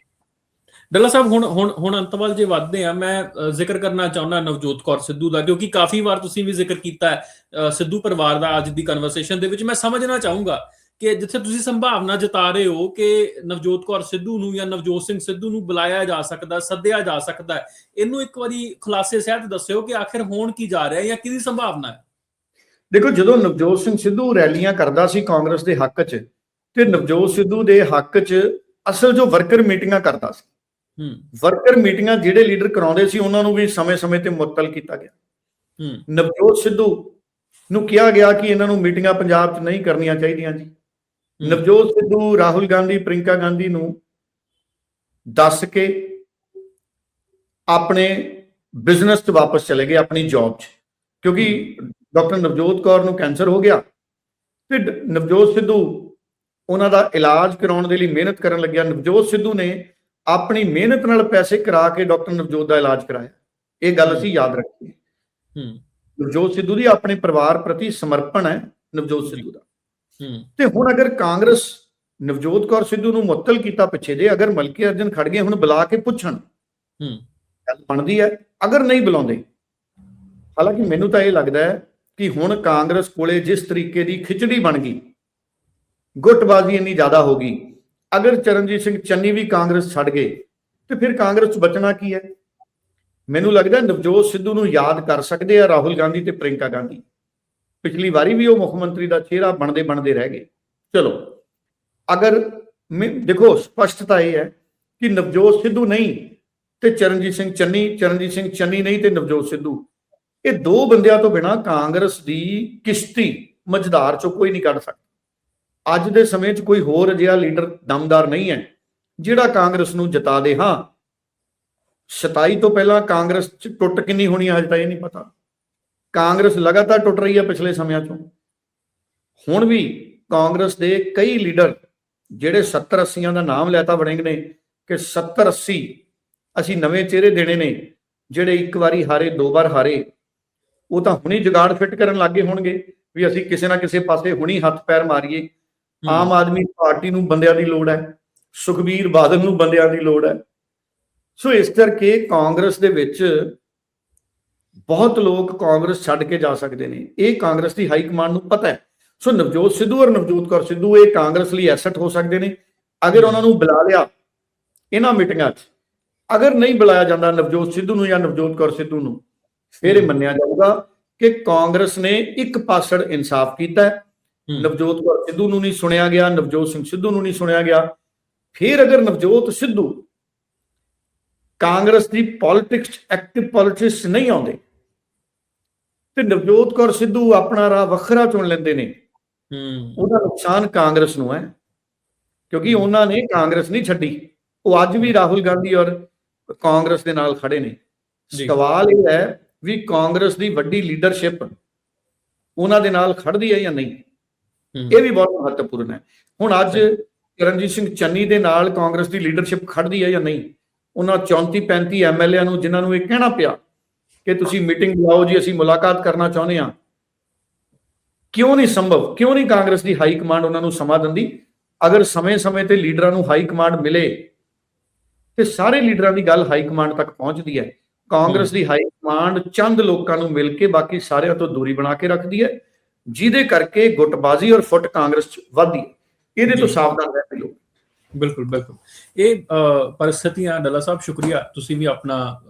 ਡੱਲਾ ਸਾਹਿਬ ਹੁਣ ਹੁਣ ਹੁਣ ਅੰਤ ਵੱਲ ਜੇ ਵੱਧਦੇ ਆ ਮੈਂ ਜ਼ਿਕਰ ਕਰਨਾ ਚਾਹੁੰਦਾ ਨਵਜੋਤ ਕੌਰ ਸਿੱਧੂ ਦਾ ਕਿਉਂਕਿ ਕਾਫੀ ਵਾਰ ਤੁਸੀਂ ਵੀ ਜ਼ਿਕਰ ਕੀਤਾ ਹੈ ਸਿੱਧੂ ਪਰਿਵਾਰ ਦਾ ਅੱਜ ਦੀ ਕਨਵਰਸੇਸ਼ਨ ਦੇ ਵਿੱਚ ਮੈਂ ਸਮਝਣਾ ਚਾਹੂੰਗਾ ਕਿ ਜਿੱਥੇ ਤੁਸੀਂ ਸੰਭਾਵਨਾ ਜਤਾ ਰਹੇ ਹੋ ਕਿ ਨਵਜੋਤ ਕੌਰ ਸਿੱਧੂ ਨੂੰ ਜਾਂ ਨਵਜੋਤ ਸਿੰਘ ਸਿੱਧੂ ਨੂੰ ਬੁਲਾਇਆ ਜਾ ਸਕਦਾ ਸੱਦਿਆ ਜਾ ਸਕਦਾ ਹੈ ਇਹਨੂੰ ਇੱਕ ਵਾਰੀ ਖੁਲਾਸੇ ਸਹਿਤ ਦੱਸਿਓ ਕਿ ਆਖਿਰ ਹੋਣ ਕੀ ਜਾ ਰਿਹਾ ਹੈ ਜਾਂ ਕਿਹਦੀ ਸੰਭਾਵਨਾ ਹੈ? ਦੇਖੋ ਜਦੋਂ ਨਵਜੋਤ ਸਿੰਘ ਸਿੱਧੂ ਰੈਲੀਆਂ ਕਰਦਾ ਸੀ ਕਾਂਗਰਸ ਦੇ ਹੱਕ 'ਚ ਤੇ ਨਵਜੋਤ ਸਿੱਧੂ ਦੇ ਹੱਕ 'ਚ ਅਸਲ ਜੋ ਵਰਕਰ ਮੀਟਿੰਗਾਂ ਕਰਦਾ ਸੀ। ਹੂੰ। ਵਰਕਰ ਮੀਟਿੰਗਾਂ ਜਿਹੜੇ ਲੀਡਰ ਕਰਾਉਂਦੇ ਸੀ ਉਹਨਾਂ ਨੂੰ ਵੀ ਸਮੇਂ-ਸਮੇਂ ਤੇ ਮੁਅੱਤਲ ਕੀਤਾ ਗਿਆ। ਹੂੰ। ਨਵਜੋਤ ਸਿੱਧੂ ਨੂੰ ਕਿਹਾ ਗਿਆ ਕਿ ਇਹਨਾਂ ਨੂੰ ਮੀਟਿੰਗਾਂ ਪੰਜਾਬ 'ਚ ਨਹੀਂ ਕਰਨੀਆਂ ਚਾਹੀਦੀਆਂ ਜੀ। ਨਵਜੋਤ ਸਿੱਧੂ ਰਾਹੁਲ ਗਾਂਧੀ ਪ੍ਰਿੰਕਾ ਗਾਂਧੀ ਨੂੰ ਦੱਸ ਕੇ ਆਪਣੇ ਬਿਜ਼ਨਸ 'ਚ ਵਾਪਸ ਚਲੇ ਗਏ ਆਪਣੀ ਜੌਬ 'ਚ। ਕਿਉਂਕਿ ਡਾਕਟਰ ਨਵਜੋਤ ਕੌਰ ਨੂੰ ਕੈਂਸਰ ਹੋ ਗਿਆ। ਤੇ ਡ- ਨਵਜੋਤ ਸਿੱਧੂ ਉਹਨਾਂ ਦਾ ਇਲਾਜ ਕਰਾਉਣ ਦੇ ਲਈ ਮਿਹਨਤ ਕਰਨ ਲੱਗਿਆ। ਨਵਜੋਤ ਸਿੱਧੂ ਨੇ ਆਪਣੀ ਮਿਹਨਤ ਨਾਲ ਪੈਸੇ ਕਰਾ ਕੇ ਡਾਕਟਰ ਨਵਜੋਤ ਦਾ ਇਲਾਜ ਕਰਾਇਆ। ਇਹ ਗੱਲ ਅਸੀਂ ਯਾਦ ਰੱਖੀਏ ਹੂੰ। ਨਵਜੋਤ ਸਿੱਧੂ ਦੀ ਆਪਣੇ ਪਰਿਵਾਰ ਪ੍ਰਤੀ ਸਮਰਪਣ ਹੈ ਨਵਜੋਤ ਸਿੱਧੂ ਦਾ। ਤੇ ਹੁਣ ਅਗਰ ਕਾਂਗਰਸ ਨਵਜੋਤ ਕੌਰ ਸਿੱਧੂ ਨੂੰ ਮੁਅੱਤਲ ਕੀਤਾ ਪਿੱਛੇ ਜੇ ਅਗਰ ਮਲਕੀ ਅਰਜਨ ਖੜ ਗਏ ਹੁਣ ਬੁਲਾ ਕੇ ਪੁੱਛਣ। ਹੂੰ। ਗੱਲ ਬਣਦੀ ਹੈ ਅਗਰ ਨਹੀਂ ਬੁਲਾਉਂਦੇ। ਹਾਲਾਂਕਿ ਮੈਨੂੰ ਤਾਂ ਇਹ ਲੱਗਦਾ ਹੈ ਕਿ ਹੁਣ ਕਾਂਗਰਸ ਕੋਲੇ ਜਿਸ ਤਰੀਕੇ ਦੀ ਖਿਚੜੀ ਬਣ ਗਈ ਗੁੱਟਬਾਜ਼ੀ ਇੰਨੀ ਜ਼ਿਆਦਾ ਹੋ ਗਈ ਅਗਰ ਚਰਨਜੀਤ ਸਿੰਘ ਚੰਨੀ ਵੀ ਕਾਂਗਰਸ ਛੱਡ ਗਏ ਤੇ ਫਿਰ ਕਾਂਗਰਸ 'ਚ ਬਚਣਾ ਕੀ ਹੈ? ਮੈਨੂੰ ਲੱਗਦਾ ਨਵਜੋਤ ਸਿੱਧੂ ਨੂੰ ਯਾਦ ਕਰ ਸਕਦੇ ਆ ਰਾਹੁਲ ਗਾਂਧੀ ਤੇ ਪ੍ਰਿੰਕਾ ਗਾਂਧੀ। ਪਿਛਲੀ ਵਾਰੀ ਵੀ ਉਹ ਮੁੱਖ ਮੰਤਰੀ ਦਾ ਚਿਹਰਾ ਬਣਦੇ ਬਣਦੇ ਰਹਿ ਗਏ। ਚਲੋ, ਅਗਰ ਮੈਂ- ਦੇਖੋ, ਸਪਸ਼ਟਤਾ ਇਹ ਹੈ ਕਿ ਨਵਜੋਤ ਸਿੱਧੂ ਨਹੀਂ ਤੇ ਚਰਨਜੀਤ ਸਿੰਘ ਚੰਨੀ, ਚਰਨਜੀਤ ਸਿੰਘ ਚੰਨੀ ਨਹੀਂ ਤੇ ਨਵਜੋਤ ਸਿੱਧੂ। ਇਹ ਦੋ ਬੰਦਿਆਂ ਤੋਂ ਬਿਨਾ ਕਾਂਗਰਸ ਦੀ ਕਿਸ਼ਤੀ ਮਝਦਾਰ ਚੋਂ ਕੋਈ ਨਹੀਂ ਕੱਢ ਸਕਦਾ। ਅੱਜ ਦੇ ਸਮੇਂ 'ਚ ਕੋਈ ਹੋਰ ਅਜਿਹਾ ਲੀਡਰ ਦਮਦਾਰ ਨਹੀਂ ਹੈ, ਜਿਹੜਾ ਕਾਂਗਰਸ ਨੂੰ ਜਿਤਾ ਦੇ। ਹਾਂ 27 ਤੋਂ ਪਹਿਲਾਂ ਕਾਂਗਰਸ 'ਚ ਟੁੱਟ ਕਿੰਨੀ ਹੋਣੀ ਹੈ ਹਜੇ ਤਾਂ ਇਹ ਨਹੀਂ ਪਤਾ। ਕਾਂਗਰਸ ਲਗਾਤਾਰ ਟੁੱਟ ਰਹੀ ਹੈ ਪਿਛਲੇ ਸਮਿਆਂ 'ਚੋਂ। ਹੁਣ ਵੀ ਕਾਂਗਰਸ ਦੇ ਕਈ ਲੀਡਰ ਜਿਹੜੇ 70 80 ਦਾ ਨਾਮ ਲੈਤਾ ਵੜਿੰਗ ਨੇ ਕਿ 70 80 ਅਸੀਂ ਨਵੇਂ ਚਿਹਰੇ ਦੇਣੇ ਨੇ ਜਿਹੜੇ ਇੱਕ ਵਾਰੀ ਹਾਰੇ ਦੋ ਵਾਰ ਹਾਰੇ ਉਹ ਤਾਂ ਹੁਣੀ ਜੁਗਾੜ ਫਿੱਟ ਕਰਨ ਲੱਗੇ ਹੋਣਗੇ ਵੀ ਅਸੀਂ ਕਿਸੇ ਨਾ ਕਿਸੇ ਪਾਸੇ ਹੁਣੀ ਹੱਥ ਪੈਰ ਮਾਰੀਏ। ਆਮ ਆਦਮੀ ਪਾਰਟੀ ਨੂੰ ਬੰਦਿਆਂ ਦੀ ਲੋੜ ਹੈ ਸੁਖਬੀਰ ਬਾਦਲ ਨੂੰ ਬੰਦਿਆਂ ਦੀ ਲੋੜ ਹੈ। ਸੋ ਇਸ ਕਰਕੇ ਕਾਂਗਰਸ ਦੇ ਵਿੱਚ ਬਹੁਤ ਲੋਕ ਕਾਂਗਰਸ ਛੱਡ ਕੇ ਜਾ ਸਕਦੇ ਨੇ। ਇਹ ਕਾਂਗਰਸ ਦੀ ਹਾਈ ਕਮਾਂਡ ਨੂੰ ਪਤਾ ਹੈ। ਸੋ ਨਵਜੋਤ ਸਿੱਧੂ ਔਰ ਨਵਜੋਤ ਕੌਰ ਸਿੱਧੂ ਇਹ ਕਾਂਗਰਸ ਲਈ ਐਸੈਟ ਹੋ ਸਕਦੇ ਨੇ। ਅਗਰ ਉਹਨਾਂ ਨੂੰ ਬੁਲਾ ਲਿਆ ਇਹਨਾਂ ਮੀਟਿੰਗਾਂ 'ਚ ਅਗਰ ਨਹੀਂ ਬੁਲਾਇਆ ਜਾਂਦਾ ਨਵਜੋਤ ਸਿੱਧੂ ਨੂੰ ਜਾਂ ਨਵਜੋਤ ਕੌਰ ਸਿੱਧੂ ਨੂੰ ਫਿਰ ਇਹ ਮੰਨਿਆ ਜਾਊਗਾ ਕਿ ਕਾਂਗਰਸ ਨੇ ਇੱਕ ਪਾਸੜ ਇਨਸਾਫ ਕੀਤਾ। ਨਵਜੋਤ ਕੌਰ ਸਿੱਧੂ ਨੂੰ ਨਹੀਂ ਸੁਣਿਆ ਗਿਆ ਨਵਜੋਤ ਸਿੰਘ ਸਿੱਧੂ ਨੂੰ ਨਹੀਂ ਸੁਣਿਆ ਗਿਆ। ਫਿਰ ਅਗਰ ਨਵਜੋਤ ਸਿੱਧੂ ਕਾਂਗਰਸ ਦੀ ਪੋਲਿਟਿਕਸ ਐਕਟਿਵ ਪੋਲਿਟਿਕਸ ਨਹੀਂ ਆਉਂਦੇ ਤੇ ਨਵਜੋਤ ਕੌਰ ਸਿੱਧੂ ਆਪਣਾ ਰਾਹ ਵੱਖਰਾ ਚੁਣ ਲੈਂਦੇ ਨੇ। ਹੂੰ। ਉਹਦਾ ਨੁਕਸਾਨ ਕਾਂਗਰਸ ਨੂੰ ਹੈ ਕਿਉਂਕਿ ਉਹਨਾਂ ਨੇ ਕਾਂਗਰਸ ਨਹੀਂ ਛੱਡੀ। ਉਹ ਅੱਜ ਵੀ ਰਾਹੁਲ ਗਾਂਧੀ ਔਰ ਕਾਂਗਰਸ ਦੇ ਨਾਲ ਖੜੇ ਨੇ। ਸਵਾਲ ਇਹ ਹੈ ਵੀ ਕਾਂਗਰਸ ਦੀ ਵੱਡੀ ਲੀਡਰਸ਼ਿਪ ਉਹਨਾਂ ਦੇ ਨਾਲ ਖੜਦੀ ਹੈ ਜਾਂ ਨਹੀਂ। ਇਹ ਵੀ ਬਹੁਤ ਮਹੱਤਵਪੂਰਨ ਹੈ। ਹੁਣ ਅੱਜ ਕਰਨਜੀਤ ਸਿੰਘ ਚੰਨੀ ਦੇ ਨਾਲ ਕਾਂਗਰਸ ਦੀ ਲੀਡਰਸ਼ਿਪ ਖੜਦੀ ਹੈ ਜਾਂ ਨਹੀਂ? ਉਹਨਾਂ 34 35 ਐਮਐਲਏ ਨੂੰ ਜਿਨ੍ਹਾਂ ਨੂੰ ਇਹ ਕਹਿਣਾ ਪਿਆ ਕਿ ਤੁਸੀਂ ਮੀਟਿੰਗ ਬੁਲਾਓ ਜੀ ਅਸੀਂ ਮੁਲਾਕਾਤ ਕਰਨਾ ਚਾਹੁੰਦੇ ਹਾਂ। ਕਿਉਂ ਨਹੀਂ ਸੰਭਵ? ਕਿਉਂ ਨਹੀਂ ਕਾਂਗਰਸ ਦੀ ਹਾਈ ਕਮਾਂਡ ਉਹਨਾਂ ਨੂੰ ਸਮਾਂ ਦਿੰਦੀ? ਅਗਰ ਸਮੇਂ-ਸਮੇਂ ਤੇ ਲੀਡਰਾਂ ਨੂੰ ਹਾਈ ਕਮਾਂਡ ਮਿਲੇ ਤੇ ਸਾਰੇ ਲੀਡਰਾਂ ਦੀ ਗੱਲ ਹਾਈ ਕਮਾਂਡ ਤੱਕ ਪਹੁੰਚਦੀ ਹੈ। ਕਾਂਗਰਸ ਦੀ ਹਾਈ ਕਮਾਂਡ ਚੰਦ ਲੋਕਾਂ ਨੂੰ ਮਿਲ ਕੇ ਬਾਕੀ ਸਾਰਿਆਂ ਤੋਂ ਦੂਰੀ ਬਣਾ ਕੇ ਰੱਖਦੀ ਹੈ ਜਿਹਦੇ ਕਰਕੇ ਗੁੱਟਬਾਜ਼ੀ ਔਰ ਫੁੱਟ ਕਾਂਗਰਸ ਚ ਵੱਧਦੀ ਹੈ। ਇਹਦੇ ਤੋਂ। ਸਾਵਧਾਨ ਰਹਿਣ ਦੀ ਲੋੜ ਬਿਲਕੁਲ ਬਿਲਕੁਲ। ਇਹ ਪਰਿਸਥਿਤੀਆਂ ਡੱਲਾ ਸਾਹਿਬ ਸ਼ੁਕਰੀਆ। ਤੁਸੀਂ ਵੀ ਆਪਣਾ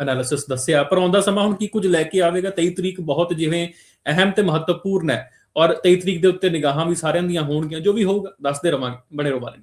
ਐਨਾਲਿਸਿਸ ਦੱਸਿਆ। ਪਰ ਆਉਂਦਾ ਸਮਾਂ ਹੁਣ ਕੀ ਕੁਝ ਲੈ ਕੇ ਆਵੇਗਾ? 23 ਤਰੀਕ ਬਹੁਤ ਜਿਵੇਂ ਅਹਿਮ ਤੇ ਮਹੱਤਵਪੂਰਨ ਹੈ। ਔਰ 23 ਤਰੀਕ ਦੇ ਉੱਤੇ ਨਿਗਾਹਾਂ ਵੀ ਸਾਰਿਆਂ ਦੀਆਂ ਹੋਣਗੀਆਂ, ਜੋ ਵੀ ਹੋਊਗਾ, ਦੱਸਦੇ ਰਵਾਂਗੇ, ਬਣੇ ਰਹੋ ਬਾਲ